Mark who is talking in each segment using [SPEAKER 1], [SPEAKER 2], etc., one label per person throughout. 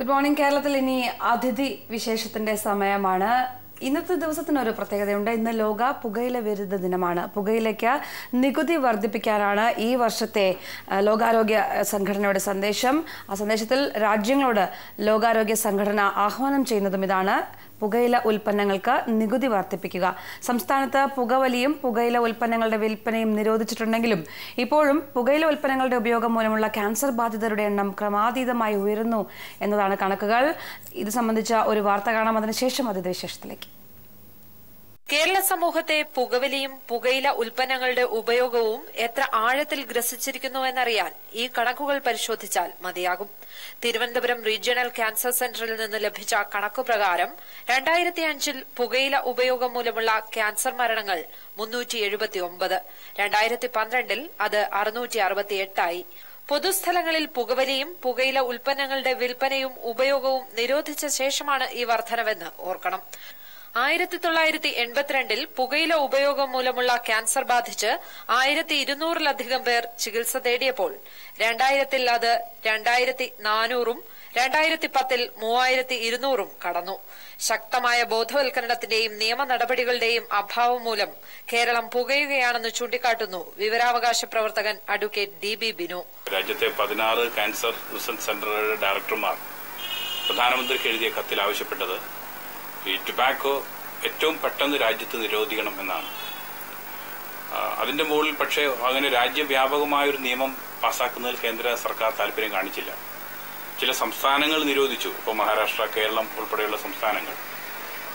[SPEAKER 1] Good morning കേരളത്തിൽ ഇനി അതിഥി വിശേഷത്തിന്റെ സമയമാണ്. ഇന്നത്തെ ദിവസത്തിന് ഒരു പ്രത്യേകതയുണ്ട്. ഇന്ന് ലോക പുകയില വിരുദ്ധ ദിനമാണ്. പുകയിലയ്ക്ക് നികുതി വർദ്ധിപ്പിക്കാനാണ് ഈ വർഷത്തെ ലോകാരോഗ്യ സംഘടനയുടെ സന്ദേശം. ആ സന്ദേശത്തിൽ രാജ്യങ്ങളോട് ലോകാരോഗ്യ സംഘടന ആഹ്വാനം ചെയ്യുന്നതും ഇതാണ്. പുകയില ഉൽപ്പന്നങ്ങൾക്ക് നികുതി വർദ്ധിപ്പിക്കുക. സംസ്ഥാനത്ത് പുകവലിയും പുകയില ഉൽപ്പന്നങ്ങളുടെ വിൽപ്പനയും നിരോധിച്ചിട്ടുണ്ടെങ്കിലും ഇപ്പോഴും പുകയില ഉൽപ്പന്നങ്ങളുടെ ഉപയോഗം മൂലമുള്ള ക്യാൻസർ ബാധിതരുടെ എണ്ണം ക്രമാതീതമായി ഉയരുന്നു എന്നതാണ് കണക്കുകൾ. ഇത് സംബന്ധിച്ച ഒരു വാർത്ത കാണാം. അതിനുശേഷം അതിഥി വിശേഷത്തിലേക്ക്.
[SPEAKER 2] കേരള സമൂഹത്തെ പുകവലിയും പുകയില ഉൽപ്പന്നങ്ങളുടെ ഉപയോഗവും എത്ര ആഴത്തിൽ ഗ്രസിച്ചിരിക്കുന്നു ഗ്രസിച്ചിരിക്കുന്നുവെന്നറിയാൻ ഈ കണക്കുകൾ പരിശോധിച്ചാൽ മതിയാകും. തിരുവനന്തപുരം റീജിയണൽ ക്യാൻസർ സെന്ററിൽ നിന്ന് ലഭിച്ച കണക്കുപ്രകാരം രണ്ടായിരത്തി അഞ്ചിൽ പുകയില ഉപയോഗം മൂലമുള്ള ക്യാൻസർ മരണങ്ങൾ മുന്നൂറ്റി എഴുപത്തിയൊമ്പത് രണ്ടായിരത്തി പന്ത്രണ്ടിൽ അത് അറുന്നൂറ്റി അറുപത്തിയെട്ടായി പൊതുസ്ഥലങ്ങളിൽ പുകവലിയും പുകയില ഉൽപ്പന്നങ്ങളുടെ വിൽപ്പനയും ഉപയോഗവും നിരോധിച്ച ശേഷമാണ് ഈ വർധനവെന്ന് ഓർക്കണം. ആയിരത്തി തൊള്ളായിരത്തി എൺപത്തിരണ്ടിൽ പുകയില ഉപയോഗം മൂലമുള്ള ക്യാൻസർ ബാധിച്ച് ആയിരത്തി ഇരുന്നൂറിലധികം പേർ ചികിത്സ തേടിയപ്പോൾ രണ്ടായിരത്തിൽ അത് രണ്ടായിരത്തി നാനൂറും രണ്ടായിരത്തി പത്തിൽ മൂവായിരത്തി ഇരുന്നൂറും കടന്നു. ശക്തമായ ബോധവൽക്കരണത്തിന്റെയും നിയമ നടപടികളുടെയും അഭാവം മൂലം കേരളം പുകയുകയാണെന്ന് ചൂണ്ടിക്കാട്ടുന്നു വിവരാവകാശ പ്രവർത്തകൻ അഡ്വക്കേറ്റ് ഡി ബി ബിനു.
[SPEAKER 3] രാജ്യത്തെ പതിനാറ് ക്യാൻസർ റിസർച്ച് സെന്ററുകളുടെ ഡയറക്ടർമാർ പ്രധാനമന്ത്രിക്ക് എഴുതിയ കത്തിൽ ആവശ്യപ്പെട്ടത് ഈ ടുബാക്കോ ഏറ്റവും പെട്ടെന്ന് രാജ്യത്ത് നിരോധിക്കണം എന്നാണ് അതിന്റെ മുകളിൽ പക്ഷേ അങ്ങനെ രാജ്യവ്യാപകമായ ഒരു നിയമം പാസാക്കുന്നതിൽ കേന്ദ്ര സർക്കാർ താല്പര്യം കാണിച്ചില്ല. ചില സംസ്ഥാനങ്ങൾ നിരോധിച്ചു. ഇപ്പോൾ മഹാരാഷ്ട്ര കേരളം ഉൾപ്പെടെയുള്ള സംസ്ഥാനങ്ങൾ.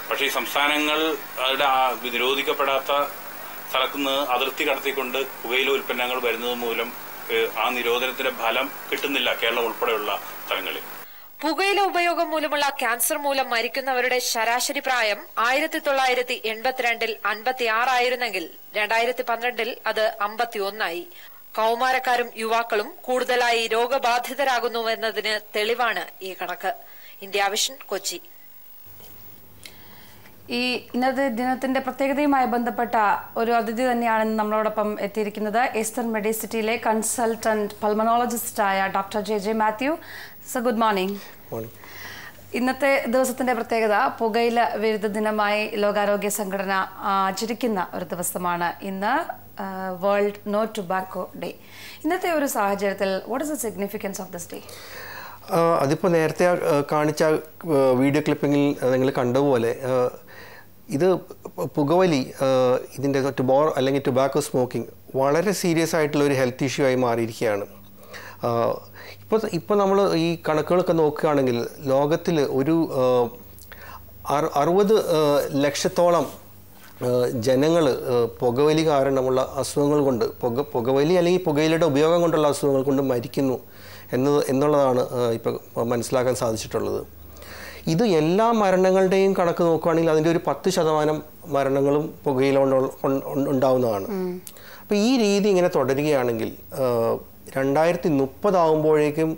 [SPEAKER 3] പക്ഷേ ഈ സംസ്ഥാനങ്ങൾ ആ നിരോധിക്കപ്പെടാത്ത സ്ഥലത്തുനിന്ന് അതിർത്തി കടത്തിക്കൊണ്ട് പുകയില ഉൽപ്പന്നങ്ങൾ വരുന്നത് മൂലം ആ നിരോധനത്തിന്റെ ഫലം കിട്ടുന്നില്ല കേരളം ഉൾപ്പെടെയുള്ള സ്ഥലങ്ങളിൽ.
[SPEAKER 2] പുകയില ഉപയോഗം മൂലമുള്ള ക്യാൻസർ മൂലം മരിക്കുന്നവരുടെ ശരാശരി പ്രായം ആയിരത്തി തൊള്ളായിരത്തി എൺപത്തിരണ്ടിൽ അൻപത്തിയാറായിരുന്നെങ്കിൽ രണ്ടായിരത്തി പന്ത്രണ്ടിൽ അത് അമ്പത്തിയൊന്നായി. കൌമാരക്കാരും യുവാക്കളും കൂടുതലായി രോഗബാധിതരാകുന്നുവെന്നതിന് തെളിവാണ് ഈ കണക്ക്. ഇന്ത്യ വിഷൻ കൊച്ചി.
[SPEAKER 1] ഈ ഇന്നത്തെ ദിനത്തിന്റെ പ്രത്യേകതയുമായി ബന്ധപ്പെട്ട ഒരു അതിഥി തന്നെയാണ് നമ്മളോടൊപ്പം എത്തിയിരിക്കുന്നത്. ഈസ്റ്റേൺ മെഡിസിറ്റിയിലെ consultant പൾമനോളജിസ്റ്റായ doctor J J Mathew sir good morning ഇന്നത്തെ ദിവസത്തിന്റെ പ്രത്യേകത പുകയില വിരുദ്ധ ദിനമായി ലോകാരോഗ്യ സംഘടന ആചരിക്കുന്ന ഒരു ദിവസമാണ് ഇന്ന് വേൾഡ് നോ ടുബാക്കോ ഡേ ഇന്നത്തെ ഒരു സാഹചര്യത്തിൽ what is the significance of this day
[SPEAKER 4] അതിപ്പോൾ നേരത്തെ കാണിച്ച വീഡിയോ ക്ലിപ്പിങ്ങിൽ നിങ്ങൾ കണ്ടതുപോലെ ഇത് പുകവലി ഇതിന്റെ ടുബോ അല്ലെങ്കിൽ ടുബാക്കോ സ്മോക്കിംഗ് വളരെ സീരിയസ് ആയിട്ടുള്ള ഒരു ഹെൽത്ത് ഇഷ്യൂ ആയി മാറിയിരിക്കുകയാണ്. ഇപ്പോൾ ഇപ്പോൾ നമ്മൾ ഈ കണക്കുകളൊക്കെ നോക്കുകയാണെങ്കിൽ ലോകത്തിൽ ഒരു അറുപത് ലക്ഷത്തോളം ജനങ്ങൾ പുകവലി കാരണമുള്ള അസുഖങ്ങൾ കൊണ്ട് പുക പുകവലി അല്ലെങ്കിൽ പുകയിലയുടെ ഉപയോഗം കൊണ്ടുള്ള അസുഖങ്ങൾ കൊണ്ട് മരിക്കുന്നു എന്നത് എന്നുള്ളതാണ് ഇപ്പോൾ മനസ്സിലാക്കാൻ സാധിച്ചിട്ടുള്ളത്. ഇത് എല്ലാ മരണങ്ങളുടെയും കണക്ക് നോക്കുകയാണെങ്കിൽ അതിന്റെ ഒരു പത്ത് ശതമാനം മരണങ്ങളും പുകയില കൊണ്ട് ഉണ്ടാവുന്നതാണ്. അപ്പോൾ ഈ രീതി ഇങ്ങനെ തുടരുകയാണെങ്കിൽ രണ്ടായിരത്തി മുപ്പതാവുമ്പോഴേക്കും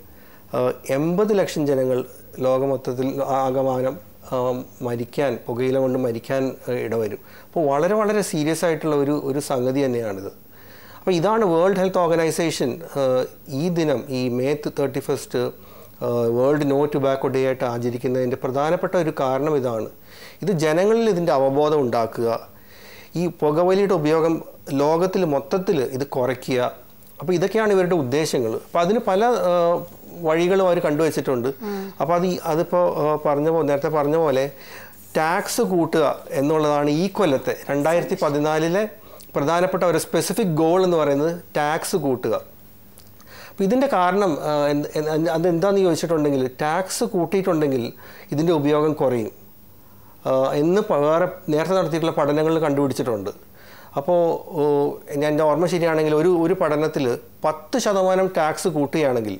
[SPEAKER 4] എൺപത് ലക്ഷം ജനങ്ങൾ ലോകമൊത്തത്തിൽ ആകമാനം മരിക്കാൻ പുകയില കൊണ്ട് മരിക്കാൻ ഇടവരും. അപ്പോൾ വളരെ വളരെ സീരിയസ് ആയിട്ടുള്ള ഒരു ഒരു സംഗതി തന്നെയാണിത്. അപ്പോൾ ഇതാണ് വേൾഡ് ഹെൽത്ത് ഓർഗനൈസേഷൻ ഈ ദിനം ഈ May thirty first world no tobacco day ആയിട്ട് ആചരിക്കുന്നതിന്റെ പ്രധാനപ്പെട്ട ഒരു കാരണം ഇതാണ്. ഇത് ജനങ്ങളിൽ ഇതിന്റെ അവബോധം ഉണ്ടാക്കുക. ഈ പുകവലിയുടെ ഉപയോഗം ലോകത്തിൽ മൊത്തത്തിൽ ഇത് കുറയ്ക്കുക. അപ്പോൾ ഇതൊക്കെയാണ് ഇവരുടെ ഉദ്ദേശങ്ങൾ. അപ്പോൾ അതിന് പല വഴികളും അവർ കണ്ടുവച്ചിട്ടുണ്ട്. അപ്പോൾ അത് അതിപ്പോൾ പറഞ്ഞ പോലെ നേരത്തെ പറഞ്ഞ പോലെ ടാക്സ് കൂട്ടുക എന്നുള്ളതാണ് ഈ കൊല്ലത്തെ രണ്ടായിരത്തി പതിനാലിലെ പ്രധാനപ്പെട്ട ഒരു സ്പെസിഫിക് ഗോൾ എന്ന് പറയുന്നത് ടാക്സ് കൂട്ടുക. അപ്പോൾ ഇതിന്റെ കാരണം അതെന്താണെന്ന് ചോദിച്ചിട്ടുണ്ടെങ്കിൽ ടാക്സ് കൂട്ടിയിട്ടുണ്ടെങ്കിൽ ഇതിന്റെ ഉപയോഗം കുറയും. എന്ന് വേറെ നേരത്തെ നടത്തിയിട്ടുള്ള പഠനങ്ങൾ കണ്ടുപിടിച്ചിട്ടുണ്ട്. അപ്പോൾ ഞാൻ എന്റെ ഓർമ്മ ശരിയാണെങ്കിൽ ഒരു ഒരു പഠനത്തിൽ പത്ത് ശതമാനം ടാക്സ് കൂട്ടുകയാണെങ്കിൽ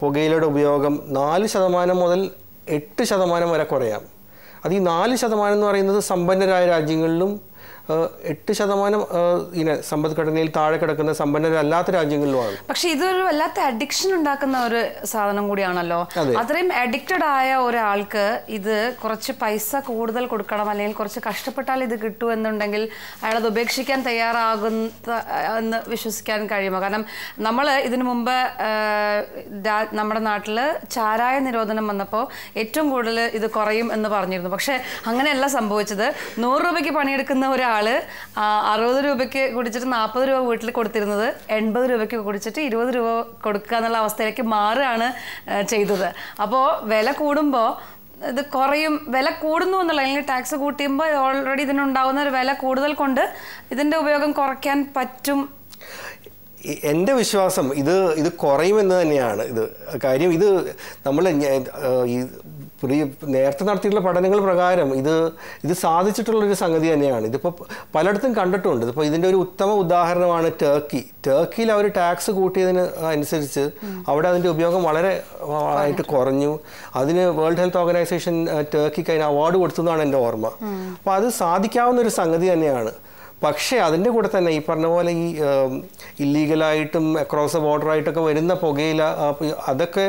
[SPEAKER 4] പുകയിലയുടെ ഉപയോഗം നാല് ശതമാനം മുതൽ എട്ട് ശതമാനം വരെ കുറയാം. അത് ഈ നാല് ശതമാനം എന്ന് പറയുന്നത് സമ്പന്നരായ രാജ്യങ്ങളിലും എട്ട് ശതമാനം ഇങ്ങനെ സമ്പദ്ഘടനയിൽ താഴെ കിടക്കുന്ന സമ്പന്നരല്ലാത്ത രാജ്യങ്ങളിലുമാണ്.
[SPEAKER 1] പക്ഷെ ഇതൊരു വല്ലാത്ത അഡിക്ഷൻ ഉണ്ടാക്കുന്ന ഒരു സാധനം കൂടിയാണല്ലോ.
[SPEAKER 4] അതെ.
[SPEAKER 1] അത്രയും അഡിക്റ്റഡ് ആയ ഒരാൾക്ക് ഇത് കുറച്ച് പൈസ കൂടുതൽ കൊടുക്കണം അല്ലെങ്കിൽ കുറച്ച് കഷ്ടപ്പെട്ടാൽ ഇത് കിട്ടൂ എന്നുണ്ടെങ്കിൽ അയാളത് ഉപേക്ഷിക്കാൻ തയ്യാറാകുന്ന എന്ന് വിശ്വസിക്കാൻ കഴിയുമോ? കാരണം നമ്മൾ ഇതിനു മുമ്പ് നമ്മുടെ നാട്ടിൽ ചാരായ നിരോധനം വന്നപ്പോൾ ഏറ്റവും കൂടുതൽ ഇത് കുറയും എന്ന് പറഞ്ഞിരുന്നു. പക്ഷെ അങ്ങനെയല്ല സംഭവിച്ചത്. നൂറ് രൂപയ്ക്ക് പണിയെടുക്കുന്ന ഒരാൾ അറുപത് രൂപയ്ക്ക് കുടിച്ചിട്ട് നാൽപ്പത് രൂപ വീട്ടിൽ കൊടുത്തിരുന്നത് എൺപത് രൂപയ്ക്ക് കുടിച്ചിട്ട് ഇരുപത് രൂപ കൊടുക്കുക എന്നുള്ള അവസ്ഥയിലേക്ക് മാറുകയാണ് ചെയ്തത്. അപ്പോൾ വില കൂടുമ്പോൾ ഇത് കുറയും വില കൂടുന്നു എന്നുള്ള അല്ലെങ്കിൽ ടാക്സ് കൂട്ടിയുമ്പോൾ ഓൾറെഡി ഇതിനുണ്ടാകുന്ന ഒരു വില കൂടുതൽ കൊണ്ട് ഇതിന്റെ ഉപയോഗം കുറയ്ക്കാൻ പറ്റും.
[SPEAKER 4] എന്റെ വിശ്വാസം ഇത് ഇത് കുറയുമെന്ന് തന്നെയാണ് ഇത്. കാര്യം ഇത് നമ്മൾ ഈ പ്രീ നേരത്തെ നടത്തിയിട്ടുള്ള പഠനങ്ങൾ പ്രകാരം ഇത് ഇത് സാധിച്ചിട്ടുള്ളൊരു സംഗതി തന്നെയാണ്. ഇതിപ്പോൾ പലയിടത്തും കണ്ടിട്ടുണ്ട്. ഇതിപ്പോൾ ഇതിന്റെ ഒരു ഉത്തമ ഉദാഹരണമാണ് ടർക്കി ടർക്കിയിൽ അവർ ടാക്സ് കൂട്ടിയതിന് അനുസരിച്ച് അവിടെ അതിന്റെ ഉപയോഗം വളരെ ആയിട്ട് കുറഞ്ഞു. അതിന് വേൾഡ് ഹെൽത്ത് ഓർഗനൈസേഷൻ ടർക്കിക്ക് അതിന് അവാർഡ് കൊടുത്തു എന്നാണ് എന്റെ ഓർമ്മ. അപ്പോൾ അത് സാധിക്കാവുന്ന ഒരു സംഗതി തന്നെയാണ്. പക്ഷേ അതിന്റെ കൂടെ തന്നെ ഈ പറഞ്ഞ പോലെ ഈ ഇല്ലീഗലായിട്ടും അക്രോസ് ദ ബോർഡർ ആയിട്ടൊക്കെ വരുന്ന പുകയില ആ, അതൊക്കെ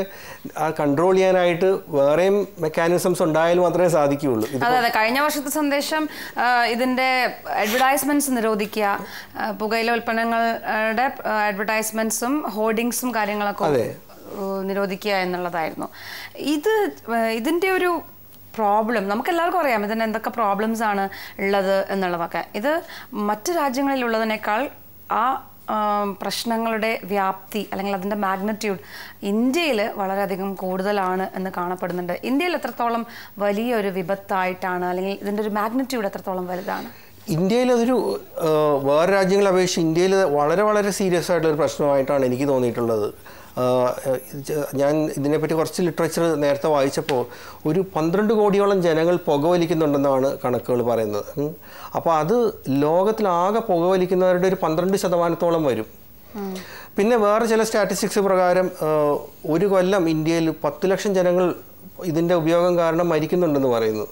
[SPEAKER 4] കൺട്രോൾ ചെയ്യാനായിട്ട് വേറെയും മെക്കാനിസംസ് ഉണ്ടായാൽ മാത്രമേ സാധിക്കുകയുള്ളൂ.
[SPEAKER 1] അതെ അതെ. കഴിഞ്ഞ വർഷത്തെ സന്ദേശം ഇതിന്റെ അഡ്വർടൈസ്മെന്റ്സ് നിരോധിക്കുക പുകയില ഉൽപ്പന്നങ്ങളുടെ അഡ്വർടൈസ്മെന്റ്സും ഹോർഡിങ്സും കാര്യങ്ങളൊക്കെ
[SPEAKER 4] അതെ.
[SPEAKER 1] നിരോധിക്കുക എന്നുള്ളതായിരുന്നു. ഇത് ഇതിന്റെ ഇതിന്റെ ഒരു പ്രോബ്ലം നമുക്ക് എല്ലാവർക്കും അറിയാം ഇതിന് എന്തൊക്കെ പ്രോബ്ലംസ് ആണ് ഉള്ളത് എന്നുള്ളതൊക്കെ. ഇത് മറ്റു രാജ്യങ്ങളിലുള്ളതിനേക്കാൾ ആ പ്രശ്നങ്ങളുടെ വ്യാപ്തി അല്ലെങ്കിൽ അതിന്റെ മാഗ്നറ്റ്യൂഡ് ഇന്ത്യയിൽ വളരെയധികം കൂടുതലാണ് എന്ന് കാണപ്പെടുന്നുണ്ട്. ഇന്ത്യയിൽ എത്രത്തോളം വലിയൊരു വിപത്തായിട്ടാണ് അല്ലെങ്കിൽ ഇതിന്റെ ഒരു മാഗ്നറ്റ്യൂഡ് എത്രത്തോളം വലുതാണ്?
[SPEAKER 4] ഇന്ത്യയിൽ അതൊരു വേറെ രാജ്യങ്ങളെ അപേക്ഷിച്ച് ഇന്ത്യയിൽ വളരെ വളരെ സീരിയസ് ആയിട്ടുള്ള ഒരു പ്രശ്നമായിട്ടാണ് എനിക്ക് തോന്നിയിട്ടുള്ളത്. ഞാൻ ഇതിനെപ്പറ്റി കുറച്ച് ലിറ്ററേച്ചർ നേരത്തെ വായിച്ചപ്പോൾ ഒരു പന്ത്രണ്ട് കോടിയോളം ജനങ്ങൾ പുകവലിക്കുന്നുണ്ടെന്നാണ് കണക്കുകൾ പറയുന്നത്. അപ്പോൾ അത് ലോകത്തിലാകെ പുകവലിക്കുന്നവരുടെ ഒരു പന്ത്രണ്ട് ശതമാനത്തോളം വരും. പിന്നെ വേറെ ചില സ്റ്റാറ്റിസ്റ്റിക്സ് പ്രകാരം ഒരു കൊല്ലം ഇന്ത്യയിൽ പത്ത് ലക്ഷം ജനങ്ങൾ ഇതിന്റെ ഉപയോഗം കാരണം മരിക്കുന്നുണ്ടെന്ന് പറയുന്നു.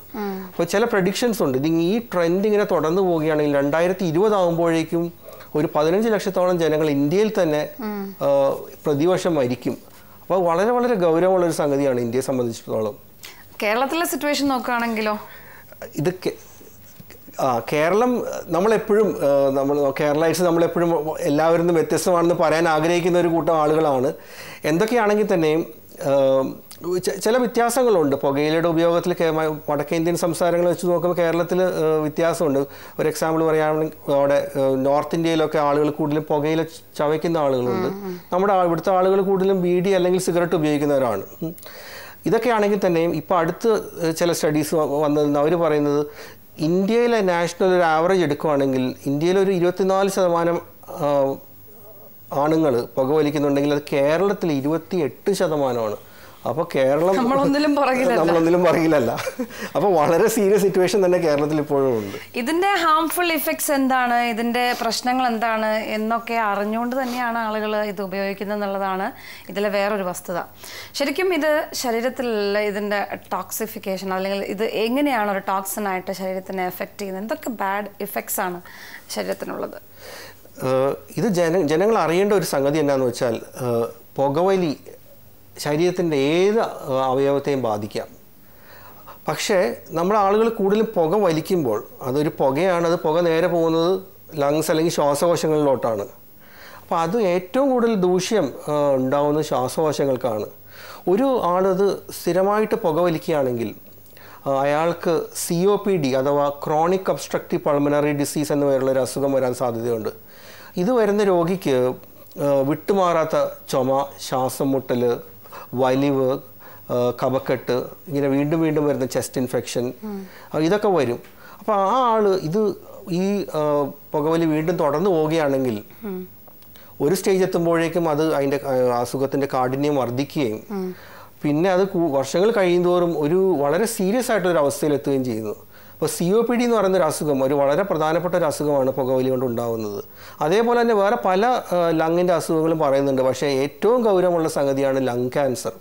[SPEAKER 4] അപ്പോൾ ചില പ്രഡിക്ഷൻസ് ഉണ്ട്. ഇത് ഈ ട്രെൻഡ് ഇങ്ങനെ തുടർന്നു പോവുകയാണെങ്കിൽ രണ്ടായിരത്തി ഇരുപതാകുമ്പോഴേക്കും ഒരു പതിനഞ്ച് ലക്ഷത്തോളം ജനങ്ങൾ ഇന്ത്യയിൽ തന്നെ പ്രതിവർഷം മരിക്കും. അപ്പോൾ വളരെ വളരെ ഗൗരവമുള്ള ഒരു സംഗതിയാണ് ഇന്ത്യയെ സംബന്ധിച്ചിടത്തോളം.
[SPEAKER 1] കേരളത്തിലെ സിറ്റുവേഷൻ നോക്കുകയാണെങ്കിലോ?
[SPEAKER 4] ഇത് ആ കേരളം നമ്മളെപ്പോഴും നമ്മൾ കേരളൈറ്റ്സ് നമ്മളെപ്പോഴും എല്ലാവരും വ്യത്യസ്തമാണെന്ന് പറയാൻ ആഗ്രഹിക്കുന്ന ഒരു കൂട്ടം ആളുകളാണ്. എന്തൊക്കെയാണെങ്കിൽ തന്നെയും ചില വ്യത്യാസങ്ങളുണ്ട്. പുകയിലയുടെ ഉപയോഗത്തിൽ വടക്കേ ഇന്ത്യൻ സംസ്ഥാനങ്ങൾ വെച്ച് നോക്കുമ്പോൾ കേരളത്തിൽ വ്യത്യാസമുണ്ട്. ഒരു എക്സാമ്പിൾ പറയുകയാണെങ്കിൽ അവിടെ നോർത്ത് ഇന്ത്യയിലൊക്കെ ആളുകൾ കൂടുതലും പുകയില ചവയ്ക്കുന്ന ആളുകളുണ്ട്. നമ്മുടെ ഇവിടുത്തെ ആളുകൾ കൂടുതലും ബീഡി അല്ലെങ്കിൽ സിഗരറ്റ് ഉപയോഗിക്കുന്നവരാണ്. ഇതൊക്കെയാണെങ്കിൽ തന്നെയും ഇപ്പോൾ അടുത്ത് ചില സ്റ്റഡീസ് വന്നതെന്ന് അവർ പറയുന്നത് ഇന്ത്യയിലെ നാഷണൽ ഒരു ആവറേജ് എടുക്കുകയാണെങ്കിൽ ഇന്ത്യയിൽ ഒരു ഇരുപത്തിനാല് ശതമാനം ആണുങ്ങൾ പുക വലിക്കുന്നുണ്ടെങ്കിൽ അത് കേരളത്തിൽ ഇരുപത്തി എട്ട് ശതമാനമാണ്. അപ്പോൾ കേരളം
[SPEAKER 1] നമ്മളൊന്നിലും.
[SPEAKER 4] നമ്മളൊന്നിലും പുറകിലല്ല അപ്പോൾ വളരെ സീരിയസ് സിറ്റുവേഷൻ തന്നെ കേരളത്തിൽ ഇപ്പോഴും ഉണ്ട്.
[SPEAKER 1] ഇതിന്റെ ഹാംഫുൾ ഇഫക്ട്സ് എന്താണ്? ഇതിന്റെ പ്രശ്നങ്ങൾ എന്താണ്? എന്നൊക്കെ അറിഞ്ഞുകൊണ്ട് തന്നെയാണ് ആളുകൾ ഇത് ഉപയോഗിക്കുന്നത് എന്നുള്ളതാണ് ഇതിലെ വേറൊരു വസ്തുത. ശരിക്കും ഇത് ശരീരത്തിലുള്ള ഇതിന്റെ ടോക്സിഫിക്കേഷൻ അല്ലെങ്കിൽ ഇത് എങ്ങനെയാണ് ഒരു ടോക്സിനായിട്ട് ശരീരത്തിനെ എഫക്റ്റ് ചെയ്യുന്നത്? എന്തൊക്കെ ബാഡ് ഇഫക്ട്സ് ആണ് ശരീരത്തിനുള്ളത്?
[SPEAKER 4] ഇത് ജന ജനങ്ങൾ അറിയേണ്ട ഒരു സംഗതി എന്താണെന്ന് വെച്ചാൽ പുകവലി ശരീരത്തിന്റെ ഏത് അവയവത്തെയും ബാധിക്കാം. പക്ഷേ നമ്മുടെ ആളുകൾ കൂടുതലും പുക വലിക്കുമ്പോൾ അതൊരു പുകയാണ് അത് പുക നേരെ പോകുന്നത് ലങ്സ് അല്ലെങ്കിൽ ശ്വാസകോശങ്ങളിലോട്ടാണ്. അപ്പോൾ അത് ഏറ്റവും കൂടുതൽ ദൂഷ്യം ഉണ്ടാകുന്ന ശ്വാസകോശങ്ങൾക്കാണ്. ഒരു ആളത് സ്ഥിരമായിട്ട് പുക വലിക്കുകയാണെങ്കിൽ അയാൾക്ക് സി ഒ പി ഡി അഥവാ ക്രോണിക് ഒബ്സ്ട്രക്റ്റീവ് പൾമണറി ഡിസീസ് എന്ന് പേരുള്ള ഒരു അസുഖം വരാൻ സാധ്യതയുണ്ട്. ഇത് വരുന്ന രോഗിക്ക് വിട്ടുമാറാത്ത ചുമ ശ്വാസം മുട്ടൽ വലിവ് ആ, കഫക്കെട്ട് ഇങ്ങനെ വീണ്ടും വീണ്ടും വരുന്ന ചെസ്റ്റ് ഇൻഫെക്ഷൻ ഇതൊക്കെ വരും. അപ്പോൾ ആ ആൾ ഇത് ഈ പുകവലി വീണ്ടും തുടർന്നു പോവുകയാണെങ്കിൽ ഒരു സ്റ്റേജ് എത്തുമ്പോഴേക്കും അത് അതിന്റെ അസുഖത്തിന്റെ കാഠിന്യം വർദ്ധിക്കുകയും പിന്നെ അത് വർഷങ്ങൾ കഴിയുന്തോറും ഒരു വളരെ സീരിയസ് ആയിട്ടൊരു എത്തുകയും ചെയ്യുന്നു. അപ്പോൾ സി ഒ പി ഡി എന്ന് പറയുന്ന ഒരു അസുഖം ഒരു വളരെ പ്രധാനപ്പെട്ട ഒരു അസുഖമാണ് പുകവലി കൊണ്ട് ഉണ്ടാകുന്നത് അതേപോലെ തന്നെ വേറെ പല ലങ്ങിന്റെ അസുഖങ്ങളും പറയുന്നുണ്ട്. പക്ഷേ ഏറ്റവും ഗൗരവമുള്ള സംഗതിയാണ് ലങ് ക്യാൻസർ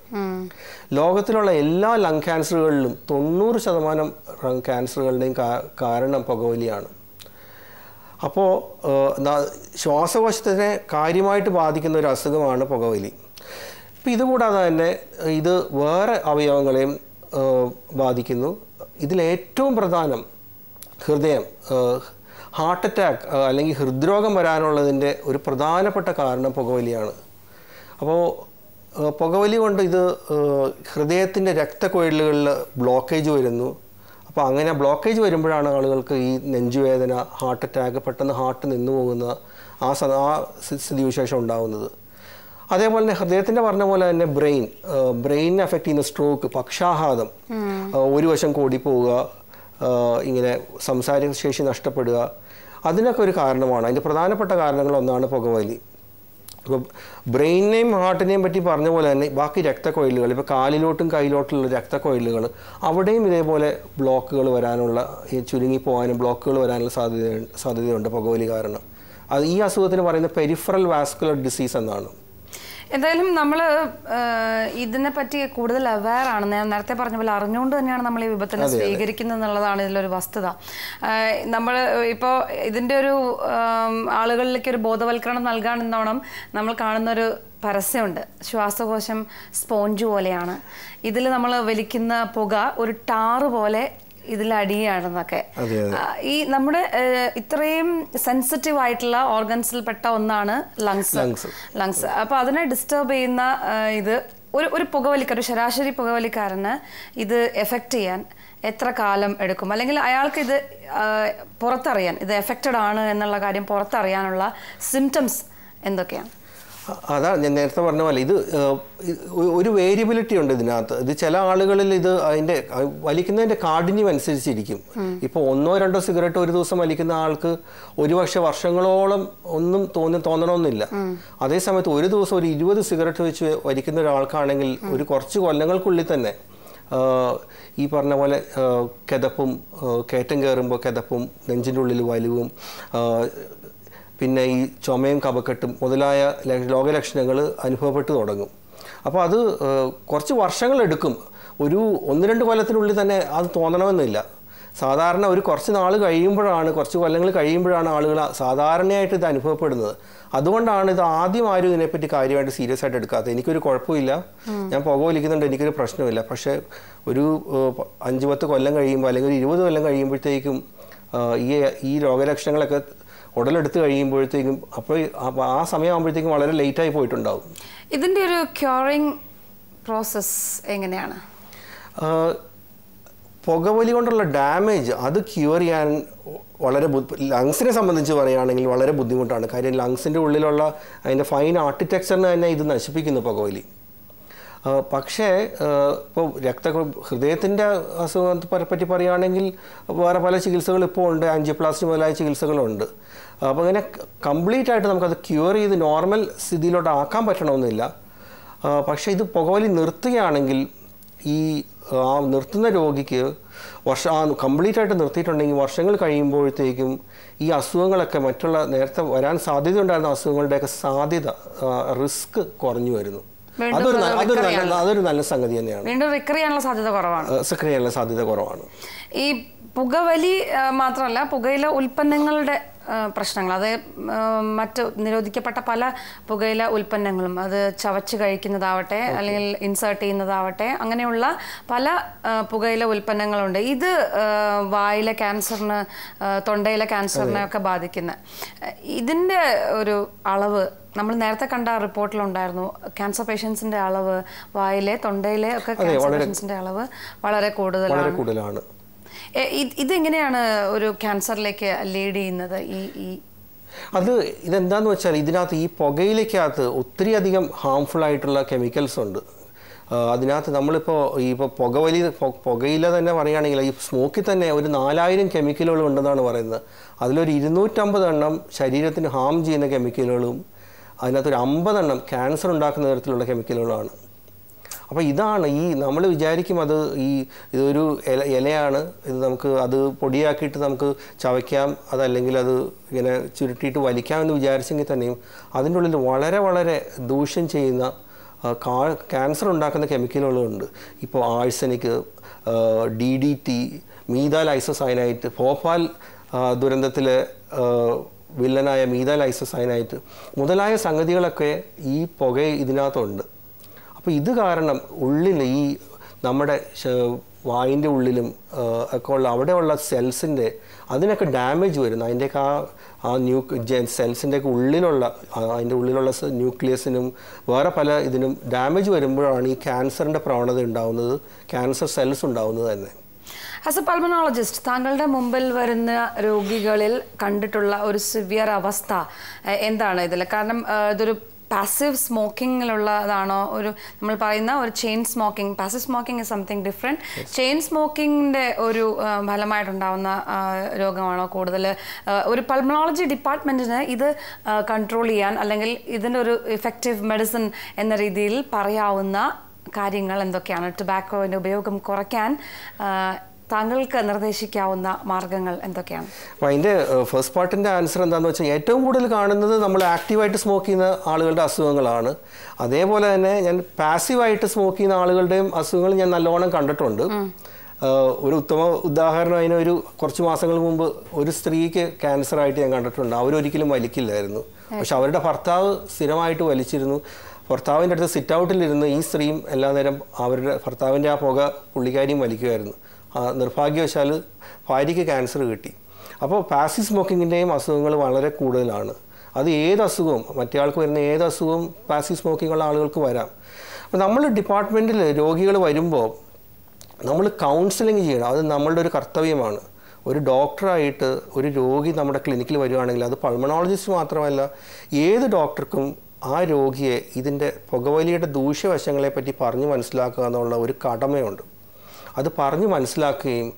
[SPEAKER 4] ലോകത്തിലുള്ള എല്ലാ ലങ് ക്യാൻസറുകളിലും തൊണ്ണൂറ് ശതമാനം ലങ് ക്യാൻസറുകളുടെയും കാരണം പുകവലിയാണ്. അപ്പോൾ ശ്വാസകോശത്തിനെ കാര്യമായിട്ട് ബാധിക്കുന്ന ഒരു അസുഖമാണ് പുകവലി. ഇപ്പം ഇതുകൂടാതെ തന്നെ ഇത് വേറെ അവയവങ്ങളെയും ബാധിക്കുന്നു. ഇതിലേറ്റവും പ്രധാനം ഹൃദയം ഹാർട്ട് അറ്റാക്ക് അല്ലെങ്കിൽ ഹൃദ്രോഗം വരാനുള്ളതിന്റെ ഒരു പ്രധാനപ്പെട്ട കാരണം പുകവലിയാണ്. അപ്പോൾ പുകവലി കൊണ്ട് ഇത് ഹൃദയത്തിന്റെ രക്തക്കൊഴലുകളിൽ ബ്ലോക്കേജ് വരുന്നു. അപ്പോൾ അങ്ങനെ ബ്ലോക്കേജ് വരുമ്പോഴാണ് ആളുകൾക്ക് ഈ നെഞ്ചുവേദന ഹാർട്ട് അറ്റാക്ക് പെട്ടെന്ന് ഹാർട്ട് നിന്നു പോകുന്ന ആ സ്ഥിതിവിശേഷം ഉണ്ടാകുന്നത് അതേപോലെ തന്നെ ഹൃദയത്തിന്റെ പറഞ്ഞ പോലെ തന്നെ ബ്രെയിൻ ബ്രെയിനിനെ അഫക്റ്റ് ചെയ്യുന്ന സ്ട്രോക്ക് പക്ഷാഘാതം ഒരു വശം കൂടിപ്പോവുക ഇങ്ങനെ സംസാര ശേഷി നഷ്ടപ്പെടുക അതിനൊക്കെ ഒരു കാരണമാണ്. അതിന്റെ പ്രധാനപ്പെട്ട കാരണങ്ങളൊന്നാണ് പുകവലി. ഇപ്പോൾ ബ്രെയിനിനെയും ഹാർട്ടിനെയും പറ്റി പറഞ്ഞ പോലെ തന്നെ ബാക്കി രക്തക്കൊയിലുകൾ ഇപ്പോൾ കാലിലോട്ടും കയ്യിലോട്ടുള്ള രക്തക്കൊയിലുകൾ അവിടെയും ഇതേപോലെ ബ്ലോക്കുകൾ വരാനുള്ള ഈ ചുരുങ്ങി പോകാനും ബ്ലോക്കുകൾ വരാനുള്ള സാധ്യത സാധ്യതയുണ്ട് പുകവലി കാരണം. അത് ഈ അസുഖത്തിന് പറയുന്ന പെരിഫറൽ വാസ്കുലർ ഡിസീസ് എന്നാണ്.
[SPEAKER 1] എന്തായാലും നമ്മൾ ഇതിനെ പറ്റി കൂടുതൽ അവയർ ആണ്. ഞാൻ നേരത്തെ പറഞ്ഞ പോലെ അറിഞ്ഞുകൊണ്ട് തന്നെയാണ് നമ്മൾ ഈ വിപത്തിനെ സ്വീകരിക്കുന്നത് എന്നുള്ളതാണ് ഇതിലൊരു വസ്തുത. നമ്മൾ ഇപ്പോൾ ഇതിന്റെ ഒരു ആളുകളിലേക്ക് ഒരു ബോധവൽക്കരണം നൽകാനെന്നോണം നമ്മൾ കാണുന്ന ഒരു പരസ്യമുണ്ട്. ശ്വാസകോശം സ്പോഞ്ച് പോലെയാണ്. ഇതിൽ നമ്മൾ വലിക്കുന്ന പുക ഒരു ടാറ് പോലെ ഇതിൽ അടിയാണെന്നൊക്കെ
[SPEAKER 4] അതെ,
[SPEAKER 1] ഈ നമ്മുടെ ഇത്രയും സെൻസിറ്റീവ് ആയിട്ടുള്ള ഓർഗൻസിൽപ്പെട്ട ഒന്നാണ് ലങ്സ്. ലങ്സ് അപ്പൊ അതിനെ ഡിസ്റ്റർബ് ചെയ്യുന്ന ഇത് ഒരു ഒരു പുകവലിക്കാർ ഒരു ശരാശരി പുകവലിക്കാരന് ഇത് എഫക്റ്റ് ചെയ്യാൻ എത്ര കാലം എടുക്കും? അല്ലെങ്കിൽ അയാൾക്ക് ഇത് പുറത്തറിയാൻ ഇത് എഫക്റ്റഡ് ആണ് എന്നുള്ള കാര്യം പുറത്തറിയാനുള്ള സിംറ്റംസ് എന്തൊക്കെയാണ്?
[SPEAKER 4] അ- അതാ ഞാൻ നേരത്തെ പറഞ്ഞ പോലെ ഇത് ഒരു വേരിയബിലിറ്റി ഉണ്ട് ഇതിനകത്ത്. ഇത് ചില ആളുകളിൽ ഇത് അതിന്റെ വലിക്കുന്നതിന്റെ കാഠിന്യം അനുസരിച്ചിരിക്കും. ഇപ്പോൾ ഒന്നോ രണ്ടോ സിഗരറ്റ് ഒരു ദിവസം വലിക്കുന്ന ആൾക്ക് ഒരുപക്ഷെ വർഷങ്ങളോളം ഒന്നും തോന്നി തോന്നണമെന്നില്ല അതേസമയത്ത് ഒരു ദിവസം ഒരു ഇരുപത് സിഗരറ്റ് വെച്ച് വലിക്കുന്ന ഒരാൾക്കാണെങ്കിൽ ഒരു കുറച്ച് കൊല്ലങ്ങൾക്കുള്ളിൽ തന്നെ ഈ പറഞ്ഞ പോലെ കിതപ്പും കയറ്റം കയറുമ്പോൾ കിതപ്പും നെഞ്ചിന്റെ ഉള്ളിൽ വലിവും പിന്നെ ഈ ചുമയും കപക്കെട്ടും മുതലായ രോഗലക്ഷണങ്ങൾ അനുഭവപ്പെട്ടു തുടങ്ങും. അപ്പോൾ അത് കുറച്ച് വർഷങ്ങളെടുക്കും. ഒരു ഒന്ന് രണ്ട് കൊല്ലത്തിനുള്ളിൽ തന്നെ അത് തോന്നണമെന്നില്ല. സാധാരണ ഒരു കുറച്ച് നാൾ കഴിയുമ്പോഴാണ് കുറച്ച് കൊല്ലങ്ങൾ കഴിയുമ്പോഴാണ് ആളുകൾ സാധാരണയായിട്ട് ഇത് അനുഭവപ്പെടുന്നത്. അതുകൊണ്ടാണ് ഇത് ആദ്യം ആരും ഇതിനെപ്പറ്റി കാര്യമായിട്ട് സീരിയസ് ആയിട്ട് എടുക്കാത്തത്. എനിക്കൊരു കുഴപ്പമില്ല. ഞാൻ പുക വലിക്കുന്നുണ്ട് എനിക്കൊരു പ്രശ്നമില്ല. പക്ഷേ ഒരു അഞ്ച് പത്ത് കൊല്ലം കഴിയുമ്പോൾ അല്ലെങ്കിൽ ഒരു ഇരുപത് കൊല്ലം കഴിയുമ്പോഴത്തേക്കും ഈ ഈ രോഗലക്ഷണങ്ങളൊക്കെ ഉടലെടുത്ത് കഴിയുമ്പോഴത്തേക്കും അപ്പോൾ അപ്പോൾ ആ സമയമാകുമ്പോഴത്തേക്കും വളരെ ലേറ്റായി പോയിട്ടുണ്ടാവും.
[SPEAKER 1] ഇതിന്റെ ഒരു ക്യൂറിങ് പ്രോസസ് എങ്ങനെയാണ്?
[SPEAKER 4] പുകവലി കൊണ്ടുള്ള ഡാമേജ് അത് ക്യൂർ ചെയ്യാൻ വളരെ ലങ്സിനെ സംബന്ധിച്ച് പറയുകയാണെങ്കിൽ വളരെ ബുദ്ധിമുട്ടാണ്. കാര്യം ലങ്സിന്റെ ഉള്ളിലുള്ള അതിന്റെ ഫൈൻ ആർക്കിടെക്ചറിനെ തന്നെ ഇത് നശിപ്പിക്കുന്നു പുകവലി. പക്ഷേ ഇപ്പോൾ രക്ത ഹൃദയത്തിന്റെ അസുഖത്തെ പറ്റി പറയുകയാണെങ്കിൽ വേറെ പല ചികിത്സകൾ ഇപ്പോൾ ഉണ്ട്. ആൻജിയോപ്ലാസ്റ്റി മുതലായ ചികിത്സകളുണ്ട്. അപ്പോൾ അങ്ങനെ കംപ്ലീറ്റ് ആയിട്ട് നമുക്കത് ക്യൂർ ചെയ്ത് നോർമൽ സ്ഥിതിയിലോട്ട് ആക്കാൻ പറ്റണമെന്നില്ല. പക്ഷേ ഇത് പുകവലി നിർത്തുകയാണെങ്കിൽ ഈ ആ നിർത്തുന്ന രോഗിക്ക് വർഷ ആ കംപ്ലീറ്റ് ആയിട്ട് നിർത്തിയിട്ടുണ്ടെങ്കിൽ വർഷങ്ങൾ കഴിയുമ്പോഴത്തേക്കും ഈ അസുഖങ്ങളൊക്കെ മറ്റുള്ള നേരത്തെ വരാൻ സാധ്യത ഉണ്ടായിരുന്ന അസുഖങ്ങളുടെയൊക്കെ സാധ്യത റിസ്ക് കുറഞ്ഞു വരുന്നു. അതൊരു അതൊരു നല്ല അതൊരു നല്ല സംഗതി തന്നെയാണ്.
[SPEAKER 1] വീണ്ടും റിക്കറി ചെയ്യാനുള്ള സാധ്യത കുറവാണ്.
[SPEAKER 4] ചെയ്യാനുള്ള സാധ്യത കുറവാണ്.
[SPEAKER 1] ഈ പുകവലി മാത്രമല്ല പുകയില ഉൽപ്പന്നങ്ങളുടെ പ്രശ്നങ്ങൾ. അത് മറ്റ് നിരോധിക്കപ്പെട്ട പല പുകയില ഉൽപ്പന്നങ്ങളും അത് ചവച്ച് കഴിക്കുന്നതാവട്ടെ അല്ലെങ്കിൽ ഇൻസേർട്ട് ചെയ്യുന്നതാവട്ടെ അങ്ങനെയുള്ള പല പുകയില ഉൽപ്പന്നങ്ങളുണ്ട്. ഇത് വായിലെ ക്യാൻസറിന് തൊണ്ടയിലെ ക്യാൻസറിനെ ഒക്കെ ബാധിക്കുന്ന. ഇതിന്റെ ഒരു അളവ് നമ്മൾ നേരത്തെ കണ്ട റിപ്പോർട്ടിലുണ്ടായിരുന്നു ക്യാൻസർ പേഷ്യൻസിന്റെ അളവ് വായിലെ തൊണ്ടയിലെ ഒക്കെ ക്യാൻസർ പേഷ്യൻസിന്റെ അളവ് വളരെ കൂടുതലാണ്. ഇതെങ്ങനെയാണ് ഒരു ക്യാൻസറിലേക്ക് ലീഡ് ചെയ്യുന്നത്? ഈ ഈ
[SPEAKER 4] അത് ഇതെന്താന്ന് വെച്ചാൽ ഇതിനകത്ത് ഈ പുകയിലേക്കകത്ത് ഒത്തിരി അധികം ഹാംഫുൾ ആയിട്ടുള്ള കെമിക്കൽസ് ഉണ്ട്. അതിനകത്ത് നമ്മളിപ്പോൾ ഈ ഇപ്പോൾ പുകവലി പുകയില തന്നെ പറയുകയാണെങ്കിൽ ഈ സ്മോക്കിൽ തന്നെ ഒരു നാലായിരം കെമിക്കലുകൾ ഉണ്ടെന്നാണ് പറയുന്നത്. അതിലൊരു ഇരുന്നൂറ്റമ്പത് എണ്ണം ശരീരത്തിന് ഹാം ചെയ്യുന്ന കെമിക്കലുകളും അതിനകത്തൊരു അമ്പതെണ്ണം ക്യാൻസർ ഉണ്ടാക്കുന്ന തരത്തിലുള്ള കെമിക്കലുകളാണ് അപ്പോൾ ഇതാണ് ഈ നമ്മൾ വിചാരിക്കും അത് ഈ ഇതൊരു ഇല ഇലയാണ്. ഇത് നമുക്ക് അത് പൊടിയാക്കിയിട്ട് നമുക്ക് ചവയ്ക്കാം. അതല്ലെങ്കിൽ അത് ഇങ്ങനെ ചുരുട്ടിയിട്ട് വലിക്കാം എന്ന് വിചാരിച്ചെങ്കിൽ തന്നെയും അതിന്റെ ഉള്ളിൽ വളരെ വളരെ ദൂഷ്യം ചെയ്യുന്ന കാ- ക്യാൻസർ ഉണ്ടാക്കുന്ന കെമിക്കലുകളുണ്ട് ഇപ്പോൾ arsenic D D T methyl isocyanate Bhopal ദുരന്തത്തിലെ വില്ലനായ മീതലൈസസൈനായിട്ട് മുതലായ സംഗതികളൊക്കെ ഈ പുക ഇതിനകത്തുണ്ട്. അപ്പോൾ ഇത് കാരണം ഉള്ളിൽ ഈ നമ്മുടെ വായിന്റെ ഉള്ളിലും ഒക്കെ ഉള്ള അവിടെയുള്ള സെൽസിന്റെ അതിനൊക്കെ ഡാമേജ് വരുന്നു. അതിന്റെയൊക്കെ ആ ആ ന്യൂ സെൽസിന്റെയൊക്കെ ഉള്ളിലുള്ള അതിന്റെ ഉള്ളിലുള്ള ന്യൂക്ലിയസിനും വേറെ പല ഇതിനും ഡാമേജ് വരുമ്പോഴാണ് ഈ ക്യാൻസറിന്റെ പ്രവണത ഉണ്ടാവുന്നത് ക്യാൻസർ സെൽസ് ഉണ്ടാവുന്നത് തന്നെ.
[SPEAKER 1] ആസ് എ പൾമനോളജിസ്റ്റ് താങ്കളുടെ മുമ്പിൽ വരുന്ന രോഗികളിൽ കണ്ടിട്ടുള്ള ഒരു സിവിയർ അവസ്ഥ എന്താണ് ഇതിൽ കാരണം ഇതൊരു പാസീവ് സ്മോക്കിങ്ങിലുള്ളതാണോ ഒരു നമ്മൾ പറയുന്ന ഒരു chain smoking passive smoking is something different chain സ്മോക്കിങ്ങിന്റെ ഒരു ഫലമായിട്ടുണ്ടാവുന്ന രോഗമാണോ കൂടുതൽ ഒരു പൾമണോളജി ഡിപ്പാർട്ട്മെന്റിന് ഇത് കൺട്രോൾ ചെയ്യാൻ അല്ലെങ്കിൽ ഇതിന്റെ ഒരു ഇഫക്റ്റീവ് മെഡിസിൻ എന്ന രീതിയിൽ പറയാവുന്ന കാര്യങ്ങൾ എന്തൊക്കെയാണ്? ടൊബാക്കോവിന്റെ ഉപയോഗം കുറയ്ക്കാൻ താങ്കൾക്ക് നിർദ്ദേശിക്കാവുന്ന മാർഗങ്ങൾ എന്തൊക്കെയാണ്?
[SPEAKER 4] അപ്പോൾ അതിന്റെ ഫസ്റ്റ് പാർട്ടിന്റെ ആൻസർ എന്താണെന്ന് വെച്ചാൽ ഏറ്റവും കൂടുതൽ കാണുന്നത് നമ്മൾ ആക്റ്റീവായിട്ട് സ്മോക്ക് ചെയ്യുന്ന ആളുകളുടെ അസുഖങ്ങളാണ്. അതേപോലെ തന്നെ ഞാൻ പാസീവായിട്ട് സ്മോക്ക് ചെയ്യുന്ന ആളുകളുടെയും അസുഖങ്ങൾ ഞാൻ നല്ലോണം കണ്ടിട്ടുണ്ട്. ഒരു ഉത്തമ ഉദാഹരണം അതിന് ഒരു കുറച്ച് മാസങ്ങൾ മുമ്പ് ഒരു സ്ത്രീക്ക് ക്യാൻസർ ആയിട്ട് ഞാൻ കണ്ടിട്ടുണ്ട്. അവരൊരിക്കലും വലിക്കില്ലായിരുന്നു. പക്ഷെ അവരുടെ ഭർത്താവ് സ്ഥിരമായിട്ട് വലിച്ചിരുന്നു. ഭർത്താവിന്റെ അടുത്ത് സിറ്റ് ഔട്ടിലിരുന്ന് ഈ സ്ത്രീയും എല്ലാ നേരം അവരുടെ ഭർത്താവിന്റെ ആ പുക പുള്ളിക്കാരിയും വലിക്കുമായിരുന്നു. നിർഭാഗ്യവശാൽ ഭാര്യയ്ക്ക് ക്യാൻസർ കിട്ടി. അപ്പോൾ പാസീവ് സ്മോക്കിങ്ങിന്റെയും അസുഖങ്ങൾ വളരെ കൂടുതലാണ്. അത് ഏത് അസുഖവും മറ്റേ ആൾക്ക് വരുന്ന ഏത് അസുഖവും പാസീവ് സ്മോക്കിംഗ് ഉള്ള ആളുകൾക്ക് വരാം. അപ്പോൾ നമ്മൾ ഡിപ്പാർട്ട്മെന്റിൽ രോഗികൾ വരുമ്പോൾ നമ്മൾ കൗൺസിലിംഗ് ചെയ്യണം. അത് നമ്മളുടെ ഒരു കർത്തവ്യമാണ്. ഒരു ഡോക്ടറായിട്ട് ഒരു രോഗി നമ്മുടെ ക്ലിനിക്കിൽ വരികയാണെങ്കിൽ അത് പൾമണോളജിസ്റ്റ് മാത്രമല്ല ഏത് ഡോക്ടർക്കും ആ രോഗിയെ ഇതിന്റെ പുകവലിയുടെ ദൂഷ്യവശങ്ങളെപ്പറ്റി പറഞ്ഞ് മനസ്സിലാക്കുക എന്നുള്ള ഒരു കടമയുണ്ട്. അത് പറഞ്ഞ് മനസ്സിലാക്കുകയും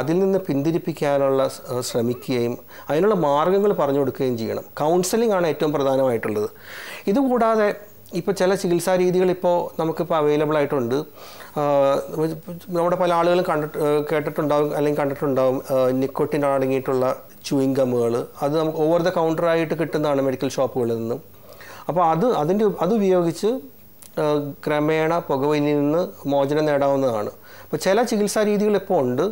[SPEAKER 4] അതിൽ നിന്ന് പിന്തിരിപ്പിക്കാനുള്ള ശ്രമിക്കുകയും അതിനുള്ള മാർഗങ്ങൾ പറഞ്ഞു കൊടുക്കുകയും ചെയ്യണം. കൗൺസിലിംഗ് ആണ് ഏറ്റവും പ്രധാനമായിട്ടുള്ളത്. ഇതുകൂടാതെ ഇപ്പോൾ ചില ചികിത്സാ രീതികൾ ഇപ്പോൾ നമുക്കിപ്പോൾ അവൈലബിൾ ആയിട്ടുണ്ട്. നമ്മുടെ പല ആളുകളും കണ്ടിട്ട് കേട്ടിട്ടുണ്ടാവും അല്ലെങ്കിൽ കണ്ടിട്ടുണ്ടാവും നിക്കോട്ടിൻ അടങ്ങിയിട്ടുള്ള ചൂയിങ് ഗമ്മുകൾ അത് നമുക്ക് ഓവർ ദ കൗണ്ടറായിട്ട് കിട്ടുന്നതാണ് മെഡിക്കൽ ഷോപ്പുകളിൽ നിന്നും. അപ്പോൾ അത് അതിന്റെ അത് ഉപയോഗിച്ച് ക്രമേണ പുകവലിയിൽ നിന്ന് മോചനം നേടാവുന്നതാണ്. അപ്പോൾ ചില ചികിത്സാ രീതികൾ ഇപ്പോൾ ഉണ്ട്.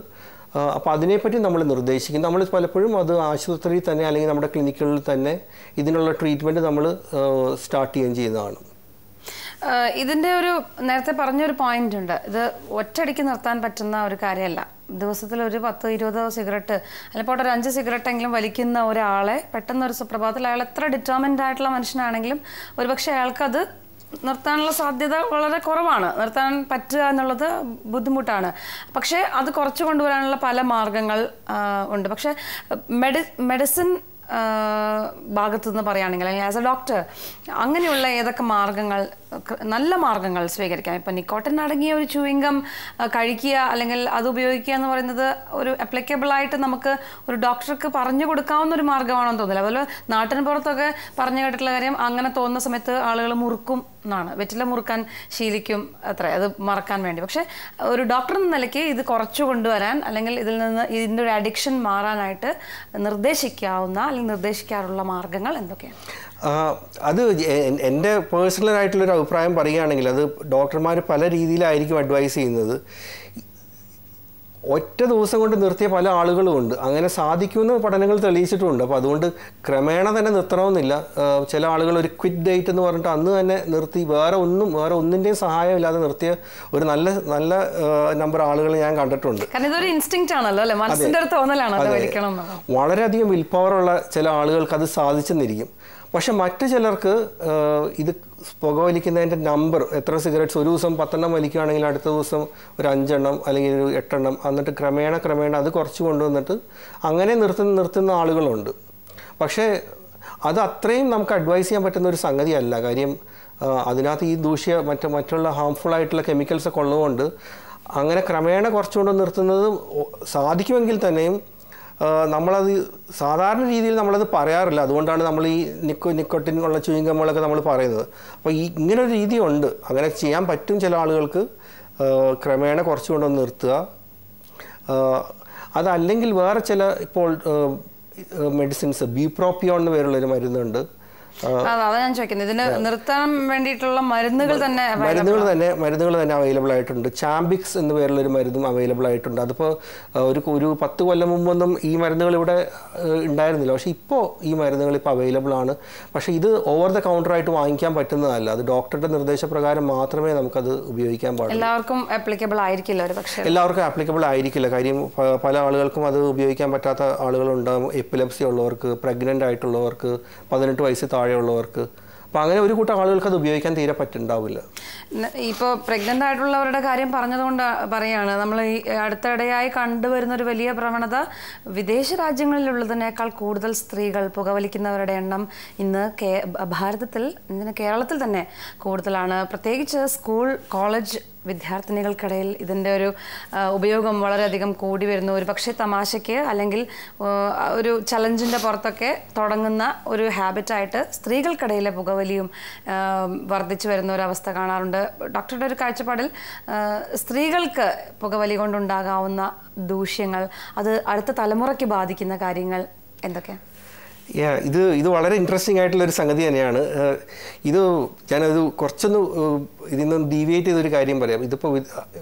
[SPEAKER 4] അപ്പോൾ അതിനെപ്പറ്റി നമ്മൾ നിർദ്ദേശിക്കും. നമ്മൾ പലപ്പോഴും അത് ആശുപത്രിയിൽ തന്നെ അല്ലെങ്കിൽ നമ്മുടെ ക്ലിനിക്കുകളിൽ തന്നെ ഇതിനുള്ള ട്രീറ്റ്മെന്റ് നമ്മൾ സ്റ്റാർട്ട് ചെയ്യുകയും ചെയ്യുന്നതാണ്.
[SPEAKER 1] ഇതിന്റെ ഒരു നേരത്തെ പറഞ്ഞൊരു പോയിന്റ് ഉണ്ട്. ഇത് ഒറ്റയടിക്ക് നിർത്താൻ പറ്റുന്ന ഒരു കാര്യമല്ല. ദിവസത്തിൽ ഒരു പത്ത് ഇരുപത് സിഗരറ്റ് അല്ലെങ്കിൽ ഒരു അഞ്ച് സിഗരറ്റ് എങ്കിലും വലിക്കുന്ന ഒരാളെ പെട്ടെന്ന് ഒരു സുപ്രഭാതത്തിൽ അയാൾ എത്ര ഡിറ്റർമിൻഡ് ആയിട്ടുള്ള മനുഷ്യനാണെങ്കിലും ഒരുപക്ഷെ അയാൾക്കത് നിർത്താനുള്ള സാധ്യത വളരെ കുറവാണ്. നിർത്താൻ പറ്റുക എന്നുള്ളത് ബുദ്ധിമുട്ടാണ്. പക്ഷേ അത് കുറച്ച് കൊണ്ടുവരാനുള്ള പല മാർഗങ്ങൾ ഉണ്ട്. പക്ഷേ മെഡി മെഡിസിൻ ഭാഗത്തു നിന്ന് പറയുകയാണെങ്കിൽ അല്ലെങ്കിൽ ആസ് എ ഡോക്ടർ അങ്ങനെയുള്ള ഏതൊക്കെ മാർഗങ്ങൾ നല്ല മാർഗങ്ങൾ സ്വീകരിക്കാം. ഇപ്പം നിക്കോട്ടിൻ അടങ്ങിയ ഒരു ചൂയിങ്കം കഴിക്കുക അല്ലെങ്കിൽ അത് ഉപയോഗിക്കുക എന്ന് പറയുന്നത് ഒരു അപ്ലിക്കബിൾ ആയിട്ട് നമുക്ക് ഒരു ഡോക്ടർക്ക് പറഞ്ഞു കൊടുക്കാവുന്ന ഒരു മാർഗമാണെന്ന് തോന്നില്ല. അതുപോലെ നാട്ടിന് പുറത്തൊക്കെ പറഞ്ഞു കേട്ടിട്ടുള്ള കാര്യം അങ്ങനെ തോന്നുന്ന സമയത്ത് ആളുകൾ മുറുക്കും എന്നാണ്. വെറ്റില മുറുക്കാൻ ശീലിക്കും അത്ര. അത് മറക്കാൻ വേണ്ടി. പക്ഷേ ഒരു ഡോക്ടർ എന്ന നിലയ്ക്ക് ഇത് കുറച്ചു കൊണ്ടുവരാൻ അല്ലെങ്കിൽ ഇതിൽ നിന്ന് ഇതിന്റെ ഒരു അഡിക്ഷൻ മാറാനായിട്ട് നിർദ്ദേശിക്കാവുന്ന അല്ലെങ്കിൽ നിർദ്ദേശിക്കാറുള്ള മാർഗങ്ങൾ എന്തൊക്കെയാണ്?
[SPEAKER 4] അത് എന്റെ പേഴ്സണലായിട്ടുള്ളൊരു അഭിപ്രായം പറയുകയാണെങ്കിൽ അത് ഡോക്ടർമാർ പല രീതിയിലായിരിക്കും അഡ്വൈസ് ചെയ്യുന്നത്. ഒറ്റ ദിവസം കൊണ്ട് നിർത്തിയ പല ആളുകളും ഉണ്ട്. അങ്ങനെ സാധിക്കുമെന്ന് പഠനങ്ങൾ തെളിയിച്ചിട്ടുമുണ്ട് അപ്പോൾ അതുകൊണ്ട് ക്രമേണ തന്നെ നിർത്തണമെന്നില്ല. ചില ആളുകൾ ഒരു ക്വിറ്റ് ഡേറ്റ് എന്ന് പറഞ്ഞിട്ട് അന്ന് തന്നെ നിർത്തി വേറെ ഒന്നും വേറെ ഒന്നിന്റെയും സഹായമില്ലാതെ നിർത്തിയ ഒരു നല്ല നല്ല നമ്പർ ആളുകൾ ഞാൻ കണ്ടിട്ടുണ്ട്. വളരെയധികം വിൽ പവറുള്ള ചില ആളുകൾക്ക് അത് സാധിച്ചെന്നിരിക്കും. പക്ഷെ മറ്റു ചിലർക്ക് ആഹ്, ഇത് പുകവലിക്കുന്നതിന്റെ നമ്പർ എത്ര സിഗരറ്റ്സ് ഒരു ദിവസം പത്തെണ്ണം വലിക്കുകയാണെങ്കിൽ അടുത്ത ദിവസം ഒരു അഞ്ചെണ്ണം അല്ലെങ്കിൽ ഒരു എട്ടെണ്ണം എന്നിട്ട് ക്രമേണ ക്രമേണ അത് കുറച്ച് കൊണ്ടുവന്നിട്ട് അങ്ങനെ നിർത്തുന്ന നിർത്തുന്ന ആളുകളുണ്ട്. പക്ഷേ അത് അത്രയും നമുക്ക് അഡ്വൈസ് ചെയ്യാൻ പറ്റുന്ന ഒരു സംഗതിയല്ല. കാര്യം അതിനകത്ത് ഈ ദൂഷ്യ മറ്റ് മറ്റുള്ള ഹാംഫുൾ ആയിട്ടുള്ള കെമിക്കൽസ് ഒക്കെ ഉള്ളതുകൊണ്ട് അങ്ങനെ ക്രമേണ കുറച്ചുകൊണ്ട് നിർത്തുന്നത് സാധിക്കുമെങ്കിൽ തന്നെയും നമ്മളത് സാധാരണ രീതിയിൽ നമ്മളത് പറയാറില്ല. അതുകൊണ്ടാണ് നമ്മൾ ഈ നിക്കോ നിക്കോട്ടിൻ ഉള്ള ചുയിങ്കമ്മളൊക്കെ നമ്മൾ പറയുന്നത്. അപ്പോൾ ഈ ഇങ്ങനൊരു രീതിയുണ്ട് അങ്ങനെ ചെയ്യാൻ പറ്റും ചില ആളുകൾക്ക്. ക്രമേണ കുറച്ചുകൊണ്ടൊന്ന് നിർത്തുക. അതല്ലെങ്കിൽ വേറെ ചില ഇപ്പോൾ മെഡിസിൻസ് ബീപ്രോപ്പിയോൺ എന്ന് പേരുള്ളൊരു മരുന്നുണ്ട്.
[SPEAKER 1] അതാ ഞാൻ ചോദിക്കുന്നത്. ഇതിന് നിർത്താൻ വേണ്ടിയിട്ടുള്ള മരുന്നുകൾ തന്നെ
[SPEAKER 4] മരുന്നുകൾ തന്നെ മരുന്നുകൾ തന്നെ അവൈലബിൾ ആയിട്ടുണ്ട്. ചാമ്പിക്സ് എന്ന പേരുള്ള ഒരു മരുന്നും അവൈലബിൾ ആയിട്ടുണ്ട്. അതിപ്പോൾ ഒരു ഒരു പത്ത് കൊല്ലം മുമ്പൊന്നും ഈ മരുന്നുകൾ ഇവിടെ ഉണ്ടായിരുന്നില്ല. പക്ഷേ ഇപ്പോൾ ഈ മരുന്നുകൾ ഇപ്പോൾ അവൈലബിൾ ആണ്. പക്ഷേ ഇത് ഓവർ ദ കൗണ്ടറായിട്ട് വാങ്ങിക്കാൻ പറ്റുന്നതല്ല. അത് ഡോക്ടറുടെ നിർദ്ദേശപ്രകാരം മാത്രമേ നമുക്കത് ഉപയോഗിക്കാൻ പാടുള്ളൂ.
[SPEAKER 1] എല്ലാവർക്കും ആപ്ലിക്കബിൾ ആയിരിക്കില്ല ഒരു പക്ഷേ.
[SPEAKER 4] എല്ലാവർക്കും ആപ്ലിക്കബിൾ ആയിരിക്കില്ല. കാര്യം പല ആളുകൾക്കും അത് ഉപയോഗിക്കാൻ പറ്റാത്ത ആളുകളുണ്ടാകും എപ്പിലപ്സി ഉള്ളവർക്ക് പ്രഗ്നന്റ് ആയിട്ടുള്ളവർക്ക് പതിനെട്ട് വയസ്സ് താഴെയുള്ളവർക്ക്. അപ്പോൾ അങ്ങനെ ഒരു കൂട്ടം ആളുകൾക്ക് അത് ഉപയോഗിക്കാൻ തീരെ പറ്റുണ്ടാവില്ല
[SPEAKER 1] ഇപ്പോൾ പ്രഗ്നന്റ് ആയിട്ടുള്ളവരുടെ കാര്യം പറഞ്ഞതുകൊണ്ട് പറയാണ്. നമ്മൾ ഈ അടുത്തിടെയായി കണ്ടുവരുന്ന ഒരു വലിയ പ്രവണത വിദേശ രാജ്യങ്ങളിലുള്ളതിനേക്കാൾ കൂടുതൽ സ്ത്രീകൾ പുകവലിക്കുന്നവരുടെ എണ്ണം ഇന്ന് ഭാരതത്തിൽ ഇന്ന് കേരളത്തിൽ തന്നെ കൂടുതലാണ്. പ്രത്യേകിച്ച് സ്കൂൾ കോളേജ് വിദ്യാർത്ഥിനികൾക്കിടയിൽ ഇതിന്റെ ഒരു ഉപയോഗം വളരെയധികം കൂടി വരുന്നു. ഒരു പക്ഷേ തമാശയ്ക്ക് അല്ലെങ്കിൽ ഒരു ചലഞ്ചിന്റെ പുറത്തൊക്കെ തുടങ്ങുന്ന ഒരു ഹാബിറ്റായിട്ട് സ്ത്രീകൾക്കിടയിലെ പുകവലിയും വർദ്ധിച്ചു വരുന്ന ഒരു അവസ്ഥ കാണാറുണ്ട്. ഡോക്ടറുടെ ഒരു കാഴ്ചപ്പാടിൽ സ്ത്രീകൾക്ക് പുകവലി കൊണ്ടുണ്ടാകാവുന്ന ദൂഷ്യങ്ങൾ അത് അടുത്ത തലമുറയ്ക്ക് ബാധിക്കുന്ന കാര്യങ്ങൾ എന്തൊക്കെയാണ്
[SPEAKER 4] ഇത് ഇത് വളരെ ഇൻട്രസ്റ്റിംഗ് ആയിട്ടുള്ള ഒരു സംഗതി തന്നെയാണ്. ഇത് ഞാനത് കുറച്ചൊന്ന് ഇതിൽ നിന്ന് ഡീവിയേറ്റ് ചെയ്തൊരു കാര്യം പറയാം. ഇതിപ്പോൾ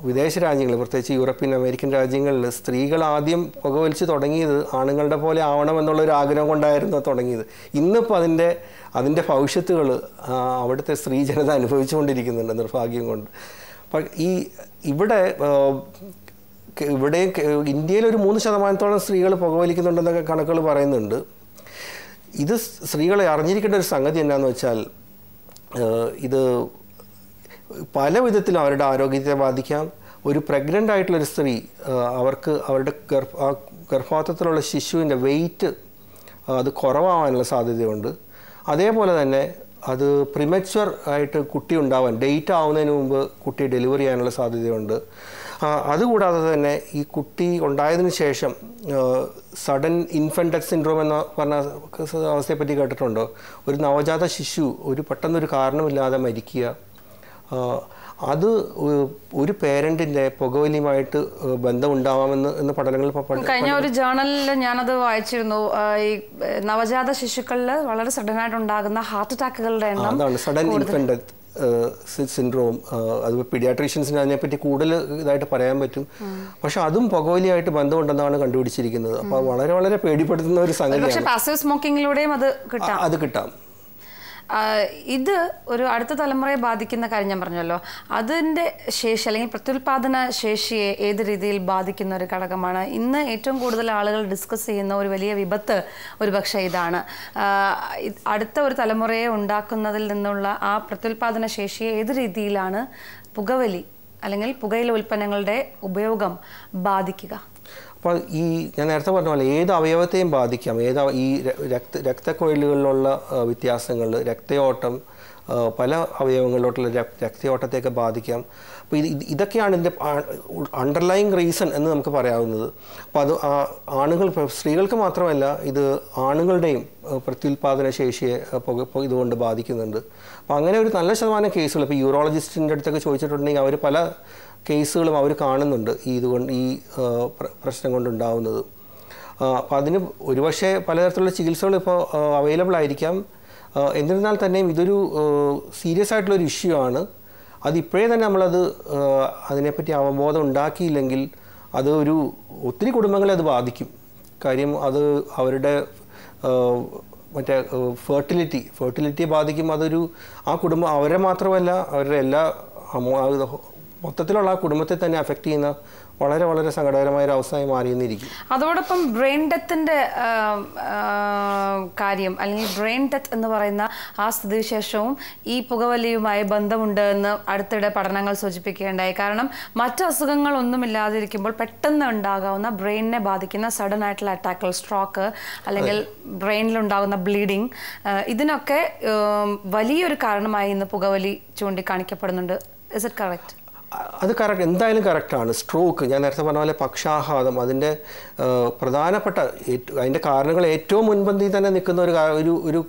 [SPEAKER 4] വിദേശ രാജ്യങ്ങൾ പ്രത്യേകിച്ച് യൂറോപ്യൻ അമേരിക്കൻ രാജ്യങ്ങളിൽ സ്ത്രീകൾ ആദ്യം പുകവലിച്ച് തുടങ്ങിയത് ആണുങ്ങളുടെ പോലെ ആവണമെന്നുള്ള ഒരു ആഗ്രഹം കൊണ്ടായിരുന്നു തുടങ്ങിയത്. ഇന്നിപ്പോൾ അതിന്റെ അതിന്റെ ഭവിഷ്യത്തുകൾ അവിടുത്തെ സ്ത്രീ ജനത അനുഭവിച്ചുകൊണ്ടിരിക്കുന്നുണ്ട് നിർഭാഗ്യം കൊണ്ട്. അപ്പം ഈ ഇവിടെ ഇവിടെ ഇന്ത്യയിൽ ഒരു മൂന്ന് ശതമാനത്തോളം സ്ത്രീകൾ പുകവലിക്കുന്നുണ്ടെന്നൊക്കെ കണക്കുകൾ പറയുന്നുണ്ട്. ഇത് സ്ത്രീകളെ അറിഞ്ഞിരിക്കേണ്ട ഒരു സംഗതി എന്നാന്ന് വെച്ചാൽ ഇത് പല വിധത്തിലും അവരുടെ ആരോഗ്യത്തെ ബാധിക്കാം. ഒരു പ്രഗ്നന്റ് ആയിട്ടുള്ളൊരു സ്ത്രീ അവർക്ക് അവരുടെ ഗർഭ ഗർഭപാത്രത്തിലുള്ള ശിശുവിന്റെ വെയിറ്റ് അത് കുറവാകാനുള്ള സാധ്യതയുണ്ട്. അതേപോലെ തന്നെ അത് പ്രിമച്വർ ആയിട്ട് കുട്ടി ഉണ്ടാവാൻ ഡേറ്റ് ആവുന്നതിന് മുമ്പ് കുട്ടി ഡെലിവറി ചെയ്യാനുള്ള സാധ്യതയുണ്ട്. അതുകൂടാതെ തന്നെ ഈ കുട്ടി ഉണ്ടായതിനു ശേഷം സഡൻ ഇൻഫന്റ് ഡെത്ത് സിൻഡ്രോം എന്ന പറഞ്ഞ അവസ്ഥയെപ്പറ്റി കേട്ടിട്ടുണ്ടോ? ഒരു നവജാത ശിശു ഒരു പെട്ടെന്നൊരു കാരണമില്ലാതെ മരിക്കുക. അത് ഒരു പേരന്റിന്റെ പുകവലിയുമായിട്ട് ബന്ധമുണ്ടാവാമെന്ന് എന്ന് പഠനങ്ങൾ
[SPEAKER 1] കഴിഞ്ഞ ഒരു ജേണലിൽ ഞാനത് വായിച്ചിരുന്നു. ഈ നവജാത ശിശുക്കളിൽ വളരെ സഡൻ ആയിട്ട് ഉണ്ടാകുന്ന ഹാർട്ട് അറ്റാക്കുകളുടെ എണ്ണം
[SPEAKER 4] സഡൻ ഇൻഫന്റ് ഡെത്ത്. സിൻഡ്രോം അത് പീഡിയാട്രീഷ്യൻസിന് അതിനെപ്പറ്റി കൂടുതൽ ഇതായിട്ട് പറയാൻ പറ്റും. പക്ഷെ അതും പുകവലിയായിട്ട് ബന്ധമുണ്ടെന്നാണ് കണ്ടുപിടിച്ചിരിക്കുന്നത്. അപ്പോൾ വളരെ വളരെ പേടിപ്പെടുത്തുന്ന ഒരു
[SPEAKER 1] സംഗതി അത് കിട്ടാം. ഇത് ഒരു അടുത്ത തലമുറയെ ബാധിക്കുന്ന കാര്യം ഞാൻ പറഞ്ഞല്ലോ. അതിന്റെ ശേഷി അല്ലെങ്കിൽ പ്രത്യുൽപാദന ശേഷിയെ ഏത് രീതിയിൽ ബാധിക്കുന്ന ഒരു ഘടകമാണ്? ഇന്ന് ഏറ്റവും കൂടുതൽ ആളുകൾ ഡിസ്കസ് ചെയ്യുന്ന ഒരു വലിയ വിപത്ത് ഒരുപക്ഷെ ഇതാണ്. അടുത്ത ഒരു തലമുറയെ ഉണ്ടാക്കുന്നതിൽ നിന്നുള്ള ആ പ്രത്യുൽപാദന ശേഷിയെ ഏത് രീതിയിലാണ് പുകവലി അല്ലെങ്കിൽ പുകയില ഉൽപ്പന്നങ്ങളുടെ ഉപയോഗം ബാധിക്കുക?
[SPEAKER 4] അപ്പോൾ ഈ ഞാൻ നേരത്തെ പറഞ്ഞ പോലെ ഏത് അവയവത്തെയും ബാധിക്കാം. ഏത് ഈ രക്ത രക്തക്കൊഴലുകളിലുള്ള വ്യത്യാസങ്ങൾ രക്തയോട്ടം പല അവയവങ്ങളിലോട്ടുള്ള രക്- രക്തയോട്ടത്തെയൊക്കെ ബാധിക്കാം. അപ്പോൾ ഇത് ഇത് ഇതൊക്കെയാണ് ഇതിന്റെ അണ്ടർലൈങ് റീസൺ എന്ന് നമുക്ക് പറയാവുന്നത്. അപ്പോൾ അത് ആ- ആണുങ്ങൾ സ്ത്രീകൾക്ക് മാത്രമല്ല ഇത് ആണുങ്ങളുടെയും പ്രത്യുൽപാദന ശേഷിയെ ഇതുകൊണ്ട് ബാധിക്കുന്നുണ്ട്. അപ്പോൾ അങ്ങനെ ഒരു നല്ല ശതമാനം കേസുകൾ ഇപ്പോൾ യൂറോളജിസ്റ്റിന്റെ അടുത്തൊക്കെ ചോദിച്ചിട്ടുണ്ടെങ്കിൽ അവർ പല കേസുകളും അവർ കാണുന്നുണ്ട് ഈ ഇതുകൊണ്ട് ഈ പ്രശ്നം കൊണ്ടുണ്ടാവുന്നത്. അപ്പോൾ അതിന് ഒരുപക്ഷെ പലതരത്തിലുള്ള ചികിത്സകൾ ഇപ്പോൾ അവൈലബിൾ ആയിരിക്കാം. എന്നിരുന്നാൽ തന്നെയും ഇതൊരു സീരിയസ് ആയിട്ടുള്ളൊരു ഇഷ്യൂ ആണ്. അത് ഇപ്പോഴേ തന്നെ നമ്മളത് അതിനെപ്പറ്റി അവബോധം ഉണ്ടാക്കിയില്ലെങ്കിൽ അത് ഒരു ഒത്തിരി കുടുംബങ്ങളെ അത് ബാധിക്കും. കാര്യം അത് അവരുടെ മറ്റേ ഫെർട്ടിലിറ്റി ഫെർട്ടിലിറ്റിയെ ബാധിക്കും. അതൊരു ആ കുടുംബം അവരെ മാത്രമല്ല അവരുടെ എല്ലാ മൊത്തത്തിലുള്ള ആ കുടുംബത്തെ തന്നെ അഫക്റ്റ് ചെയ്യുന്ന വളരെ വളരെ സങ്കടകരമായ ഒരു അവസ്ഥയായി മാറിയെന്നിരിക്കും.
[SPEAKER 1] അതോടൊപ്പം ബ്രെയിൻ ഡെത്തിന്റെ കാര്യം അല്ലെങ്കിൽ ബ്രെയിൻ ഡെത്ത് എന്ന് പറയുന്ന ആ സ്ഥിതിവിശേഷവും ഈ പുകവലിയുമായി ബന്ധമുണ്ട് എന്ന് അടുത്തിടെ പഠനങ്ങൾ സൂചിപ്പിക്കുകയുണ്ടായി. കാരണം മറ്റ് അസുഖങ്ങളൊന്നുമില്ലാതിരിക്കുമ്പോൾ പെട്ടെന്ന് ഉണ്ടാകാവുന്ന ബ്രെയിനിനെ ബാധിക്കുന്ന സഡൻ ആയിട്ടുള്ള അറ്റാക്കുകൾ സ്ട്രോക്ക് അല്ലെങ്കിൽ ബ്രെയിനിൽ ഉണ്ടാകുന്ന ബ്ലീഡിങ് ഇതിനൊക്കെ വലിയൊരു കാരണമായി ഇന്ന് പുകവലി ചൂണ്ടിക്കാണിക്കപ്പെടുന്നുണ്ട്. ഇസ് ഇറ്റ് കറക്റ്റ്
[SPEAKER 4] അത് കറക്റ്റ് എന്തായാലും കറക്റ്റാണ് സ്ട്രോക്ക് ഞാൻ നേരത്തെ പറഞ്ഞ പോലെ പക്ഷാഘാതം അതിന്റെ പ്രധാനപ്പെട്ട അതിന്റെ കാരണങ്ങൾ ഏറ്റവും മുൻപന്തിയിൽ തന്നെ നിൽക്കുന്ന ഒരു ഒരു ഒരു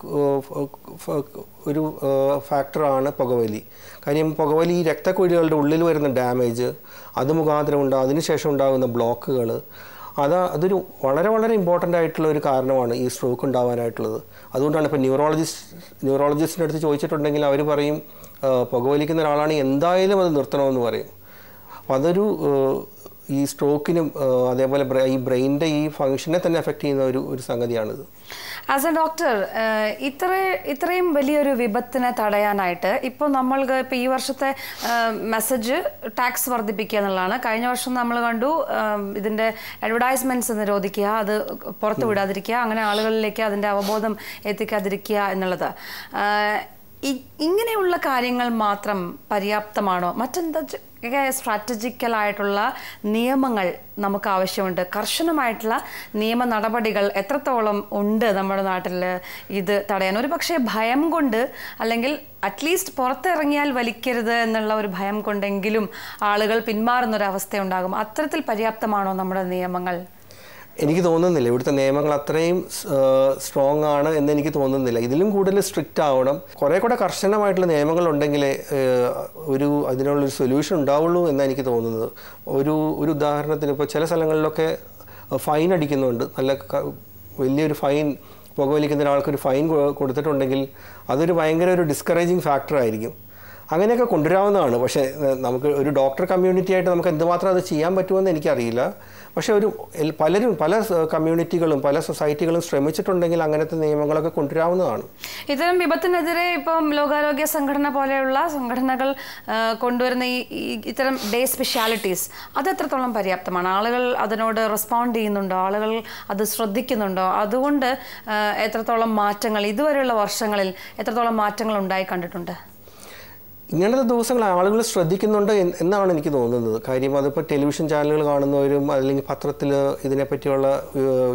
[SPEAKER 4] ഒരു ഫാക്ടറാണ് പുകവലി. കാര്യം പുകവലി രക്തക്കുഴികളുടെ ഉള്ളിൽ വരുന്ന ഡാമേജ് അത് മുഖാന്തരം ഉണ്ടാകും അതിനുശേഷം ഉണ്ടാകുന്ന ബ്ലോക്കുകൾ അത് അതൊരു വളരെ വളരെ ഇമ്പോർട്ടന്റ് ആയിട്ടുള്ള ഒരു കാരണമാണ് ഈ സ്ട്രോക്ക് ഉണ്ടാവാനായിട്ടുള്ളത്. അതുകൊണ്ടാണ് ഇപ്പോൾ ന്യൂറോളജിസ്റ്റ് ന്യൂറോളജിസ്റ്റിന്റെ അടുത്ത് ചോദിച്ചിട്ടുണ്ടെങ്കിൽ അവർ പറയും പുകവലിക്കുന്ന ഒരാളാണ് എന്തായാലും അത് നിർത്തണമെന്ന് പറയും. അപ്പോൾ അതൊരു ഈ സ്ട്രോക്കിനും അതേപോലെ ഈ ബ്രെയിനിന്റെ ഈ ഫങ്ഷനെ തന്നെ എഫക്റ്റ് ചെയ്യുന്ന ഒരു ഒരു സംഗതിയാണിത്.
[SPEAKER 1] ആസ് എ ഡോക്ടർ ഇത്ര ഇത്രയും വലിയൊരു വിപത്തിനെ തടയാനായിട്ട് ഇപ്പോൾ നമ്മൾക്ക് ഇപ്പോൾ ഈ വർഷത്തെ മെസ്സേജ് ടാക്സ് വർദ്ധിപ്പിക്കുക എന്നുള്ളതാണ്. കഴിഞ്ഞ വർഷം നമ്മൾ കണ്ടു ഇതിന്റെ അഡ്വർടൈസ്മെന്റ്സ് നിരോധിക്കുക അത് പുറത്തു വിടാതിരിക്കുക അങ്ങനെ ആളുകളിലേക്ക് അതിന്റെ അവബോധം എത്തിക്കാതിരിക്കുക എന്നുള്ളത്. ഇങ്ങനെയുള്ള കാര്യങ്ങൾ മാത്രം പര്യാപ്തമാണോ? മറ്റെന്താ സ്ട്രാറ്റജിക്കലായിട്ടുള്ള നിയമങ്ങൾ നമുക്ക് ആവശ്യമുണ്ട്. കർശനമായിട്ടുള്ള നിയമ നടപടികൾ എത്രത്തോളം ഉണ്ട് നമ്മുടെ നാട്ടിൽ ഇത് തടയാൻ? ഒരു പക്ഷേ ഭയം കൊണ്ട് അല്ലെങ്കിൽ അറ്റ്ലീസ്റ്റ് പുറത്തിറങ്ങിയാൽ വലിക്കരുത് എന്നുള്ള ഒരു ഭയം കൊണ്ടെങ്കിലും ആളുകൾ പിന്മാറുന്ന ഒരു അവസ്ഥയുണ്ടാകും. അത്തരത്തിൽ പര്യാപ്തമാണോ നമ്മുടെ നിയമങ്ങൾ?
[SPEAKER 4] എനിക്ക് തോന്നുന്നില്ല. ഇവിടുത്തെ നിയമങ്ങൾ അത്രയും സ്ട്രോങ് ആണ് എന്ന് എനിക്ക് തോന്നുന്നില്ല. ഇതിലും കൂടുതൽ സ്ട്രിക്റ്റ് ആവണം. കുറേ കൂടെ കർശനമായിട്ടുള്ള നിയമങ്ങൾ ഉണ്ടെങ്കിലേ ഒരു അതിനുള്ളൊരു സൊല്യൂഷൻ ഉണ്ടാവുള്ളൂ എന്നാണ് എനിക്ക് തോന്നുന്നത്. ഒരു ഒരു ഉദാഹരണത്തിന് ഇപ്പോൾ ചില സ്ഥലങ്ങളിലൊക്കെ ഫൈൻ അടിക്കുന്നുണ്ട്. നല്ല വലിയൊരു ഫൈൻ പുകവലിക്കുന്ന ഒരാൾക്കൊരു ഫൈൻ കൊടുത്തിട്ടുണ്ടെങ്കിൽ അതൊരു ഭയങ്കര ഒരു ഡിസ്കറേജിങ് ഫാക്ടർ ആയിരിക്കും. അങ്ങനെയൊക്കെ കൊണ്ടുവരാവുന്നതാണ്. പക്ഷേ നമുക്ക് ഒരു ഡോക്ടർ കമ്മ്യൂണിറ്റി ആയിട്ട് നമുക്ക് എന്തുമാത്രം അത് ചെയ്യാൻ പറ്റുമെന്ന് എനിക്കറിയില്ല. പക്ഷേ ഒരു പലരും പല കമ്മ്യൂണിറ്റികളും പല സൊസൈറ്റികളും ശ്രമിച്ചിട്ടുണ്ടെങ്കിൽ അങ്ങനത്തെ നിയമങ്ങളൊക്കെ കൊണ്ടുവരാവുന്നതാണ്.
[SPEAKER 1] ഇത്തരം വിപത്തിനെതിരെ ഇപ്പം ലോകാരോഗ്യ സംഘടന പോലെയുള്ള സംഘടനകൾ കൊണ്ടുവരുന്ന ഈ ഇത്തരം ഡേ സ്പെഷ്യാലിറ്റീസ് അത് എത്രത്തോളം പര്യാപ്തമാണ്? ആളുകൾ അതിനോട് റെസ്പോണ്ട് ചെയ്യുന്നുണ്ടോ? ആളുകൾ അത് ശ്രദ്ധിക്കുന്നുണ്ടോ? അതുകൊണ്ട് എത്രത്തോളം മാറ്റങ്ങൾ ഇതുവരെയുള്ള വർഷങ്ങളിൽ എത്രത്തോളം മാറ്റങ്ങൾ ഉണ്ടായി കണ്ടിട്ടുണ്ട്?
[SPEAKER 4] ഇങ്ങനത്തെ ദിവസങ്ങൾ ആളുകൾ ശ്രദ്ധിക്കുന്നുണ്ട് എന്നാണ് എനിക്ക് തോന്നുന്നത്. കാര്യം അതിപ്പോൾ ടെലിവിഷൻ ചാനലുകൾ കാണുന്നവരും അല്ലെങ്കിൽ പത്രത്തിൽ ഇതിനെപ്പറ്റിയുള്ള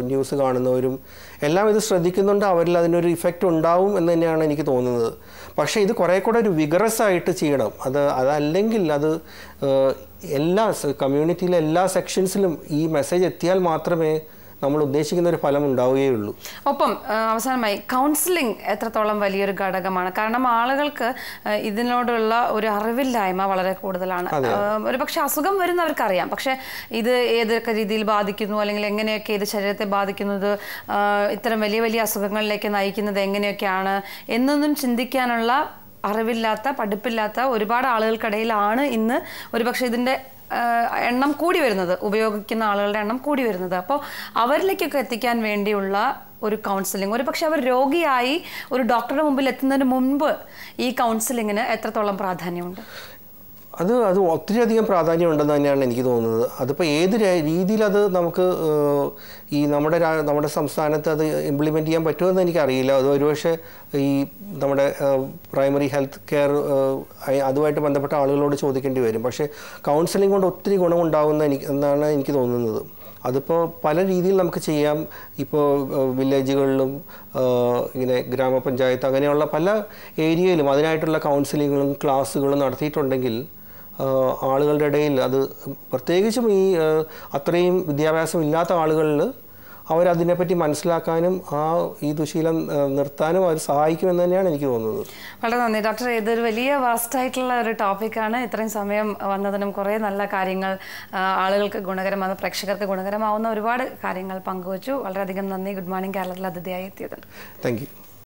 [SPEAKER 4] ന്യൂസ് കാണുന്നവരും എല്ലാം ഇത് ശ്രദ്ധിക്കുന്നുണ്ട്. അവരിൽ അതിനൊരു ഇഫക്റ്റ് ഉണ്ടാവും എന്ന് തന്നെയാണ് എനിക്ക് തോന്നുന്നത്. പക്ഷേ ഇത് കുറേ കൂടെ ഒരു വിഗറസ് ആയിട്ട് ചെയ്യണം. അത് അതല്ലെങ്കിൽ അത് എല്ലാ കമ്മ്യൂണിറ്റിയിലെ എല്ലാ സെക്ഷൻസിലും ഈ മെസ്സേജ് എത്തിയാൽ മാത്രമേ നമ്മൾ ഉദ്ദേശിക്കുന്ന ഒരു ഫലം ഉണ്ടാവുകയുള്ളൂ.
[SPEAKER 1] ഒപ്പം അവസാനമായി കൗൺസിലിംഗ് എത്രത്തോളം വലിയൊരു ഘടകമാണ്? കാരണം ആളുകൾക്ക് ഇതിനോടുള്ള ഒരു അറിവില്ലായ്മ വളരെ കൂടുതലാണ്. ഒരു പക്ഷെ അസുഖം വരുന്നവർക്ക് അറിയാം പക്ഷെ ഇത് ഏതൊക്കെ രീതിയിൽ ബാധിക്കുന്നു? അല്ലെങ്കിൽ എങ്ങനെയൊക്കെ ഇത് ശരീരത്തെ ബാധിക്കുന്നത്? ഇത്തരം വലിയ വലിയ അസുഖങ്ങളിലേക്ക് നയിക്കുന്നത് എങ്ങനെയൊക്കെയാണ്? എന്നൊന്നും ചിന്തിക്കാനുള്ള അറിവില്ലാത്ത പഠിപ്പില്ലാത്ത ഒരുപാട് ആളുകൾക്കിടയിലാണ് ഇന്ന് ഒരുപക്ഷെ ഇതിന്റെ എണ്ണം കൂടി വരുന്നത് ഉപയോഗിക്കുന്ന ആളുകളുടെ എണ്ണം കൂടി വരുന്നത്. അപ്പോൾ അവരിലേക്കൊക്കെ എത്തിക്കാൻ വേണ്ടിയുള്ള ഒരു കൗൺസിലിംഗ് ഒരു പക്ഷെ അവർ രോഗിയായി ഒരു ഡോക്ടറുടെ മുമ്പിൽ എത്തുന്നതിന് മുൻപ് ഈ കൗൺസിലിങ്ങിന് എത്രത്തോളം പ്രാധാന്യമുണ്ട്?
[SPEAKER 4] അത് അത് ഒത്തിരി അധികം പ്രാധാന്യമുണ്ടെന്ന് തന്നെയാണ് എനിക്ക് തോന്നുന്നത്. അതിപ്പോൾ ഏത് രീതിയിലത് നമുക്ക് ഈ നമ്മുടെ നമ്മുടെ സംസ്ഥാനത്ത് അത് ഇംപ്ലിമെന്റ് ചെയ്യാൻ പറ്റുമെന്ന് എനിക്കറിയില്ല. അത് ഒരുപക്ഷെ ഈ നമ്മുടെ പ്രൈമറി ഹെൽത്ത് കെയർ അതുമായിട്ട് ബന്ധപ്പെട്ട ആളുകളോട് ചോദിക്കേണ്ടി വരും. പക്ഷേ കൗൺസിലിംഗ് കൊണ്ട് ഒത്തിരി ഗുണമുണ്ടാകുന്ന എനിക്ക് എന്നാണ് എനിക്ക് തോന്നുന്നത്. അതിപ്പോൾ പല രീതിയിൽ നമുക്ക് ചെയ്യാം. ഇപ്പോൾ വില്ലേജുകളിലും ഇങ്ങനെ ഗ്രാമപഞ്ചായത്ത് അങ്ങനെയുള്ള പല ഏരിയയിലും അതിനായിട്ടുള്ള കൗൺസിലിങ്ങുകളും ക്ലാസ്സുകളും നടത്തിയിട്ടുണ്ടെങ്കിൽ ആളുകളുടെ ഇടയിൽ അത് പ്രത്യേകിച്ചും ഈ അത്രയും വിദ്യാഭ്യാസം ഇല്ലാത്ത ആളുകളിൽ അവരതിനെപ്പറ്റി മനസ്സിലാക്കാനും ആ ഈ ദുശീലം നിർത്താനും അവർ സഹായിക്കുമെന്ന് തന്നെയാണ് എനിക്ക് തോന്നുന്നത്.
[SPEAKER 1] വളരെ നന്ദി. ഡോക്ടർ ഇതൊരു വലിയ വാസ്റ്റായിട്ടുള്ള ഒരു ടോപ്പിക്കാണ്. ഇത്രയും സമയം വന്നതിനും കുറേ നല്ല കാര്യങ്ങൾ ആളുകൾക്ക് ഗുണകരമാകുന്ന പ്രേക്ഷകർക്ക് ഗുണകരമാവുന്ന ഒരുപാട് കാര്യങ്ങൾ പങ്കുവച്ചു. വളരെയധികം നന്ദി. ഗുഡ് മോർണിംഗ് കേരളത്തിൽ അതിഥിയായി എത്തിയതിന്.
[SPEAKER 4] Thank you.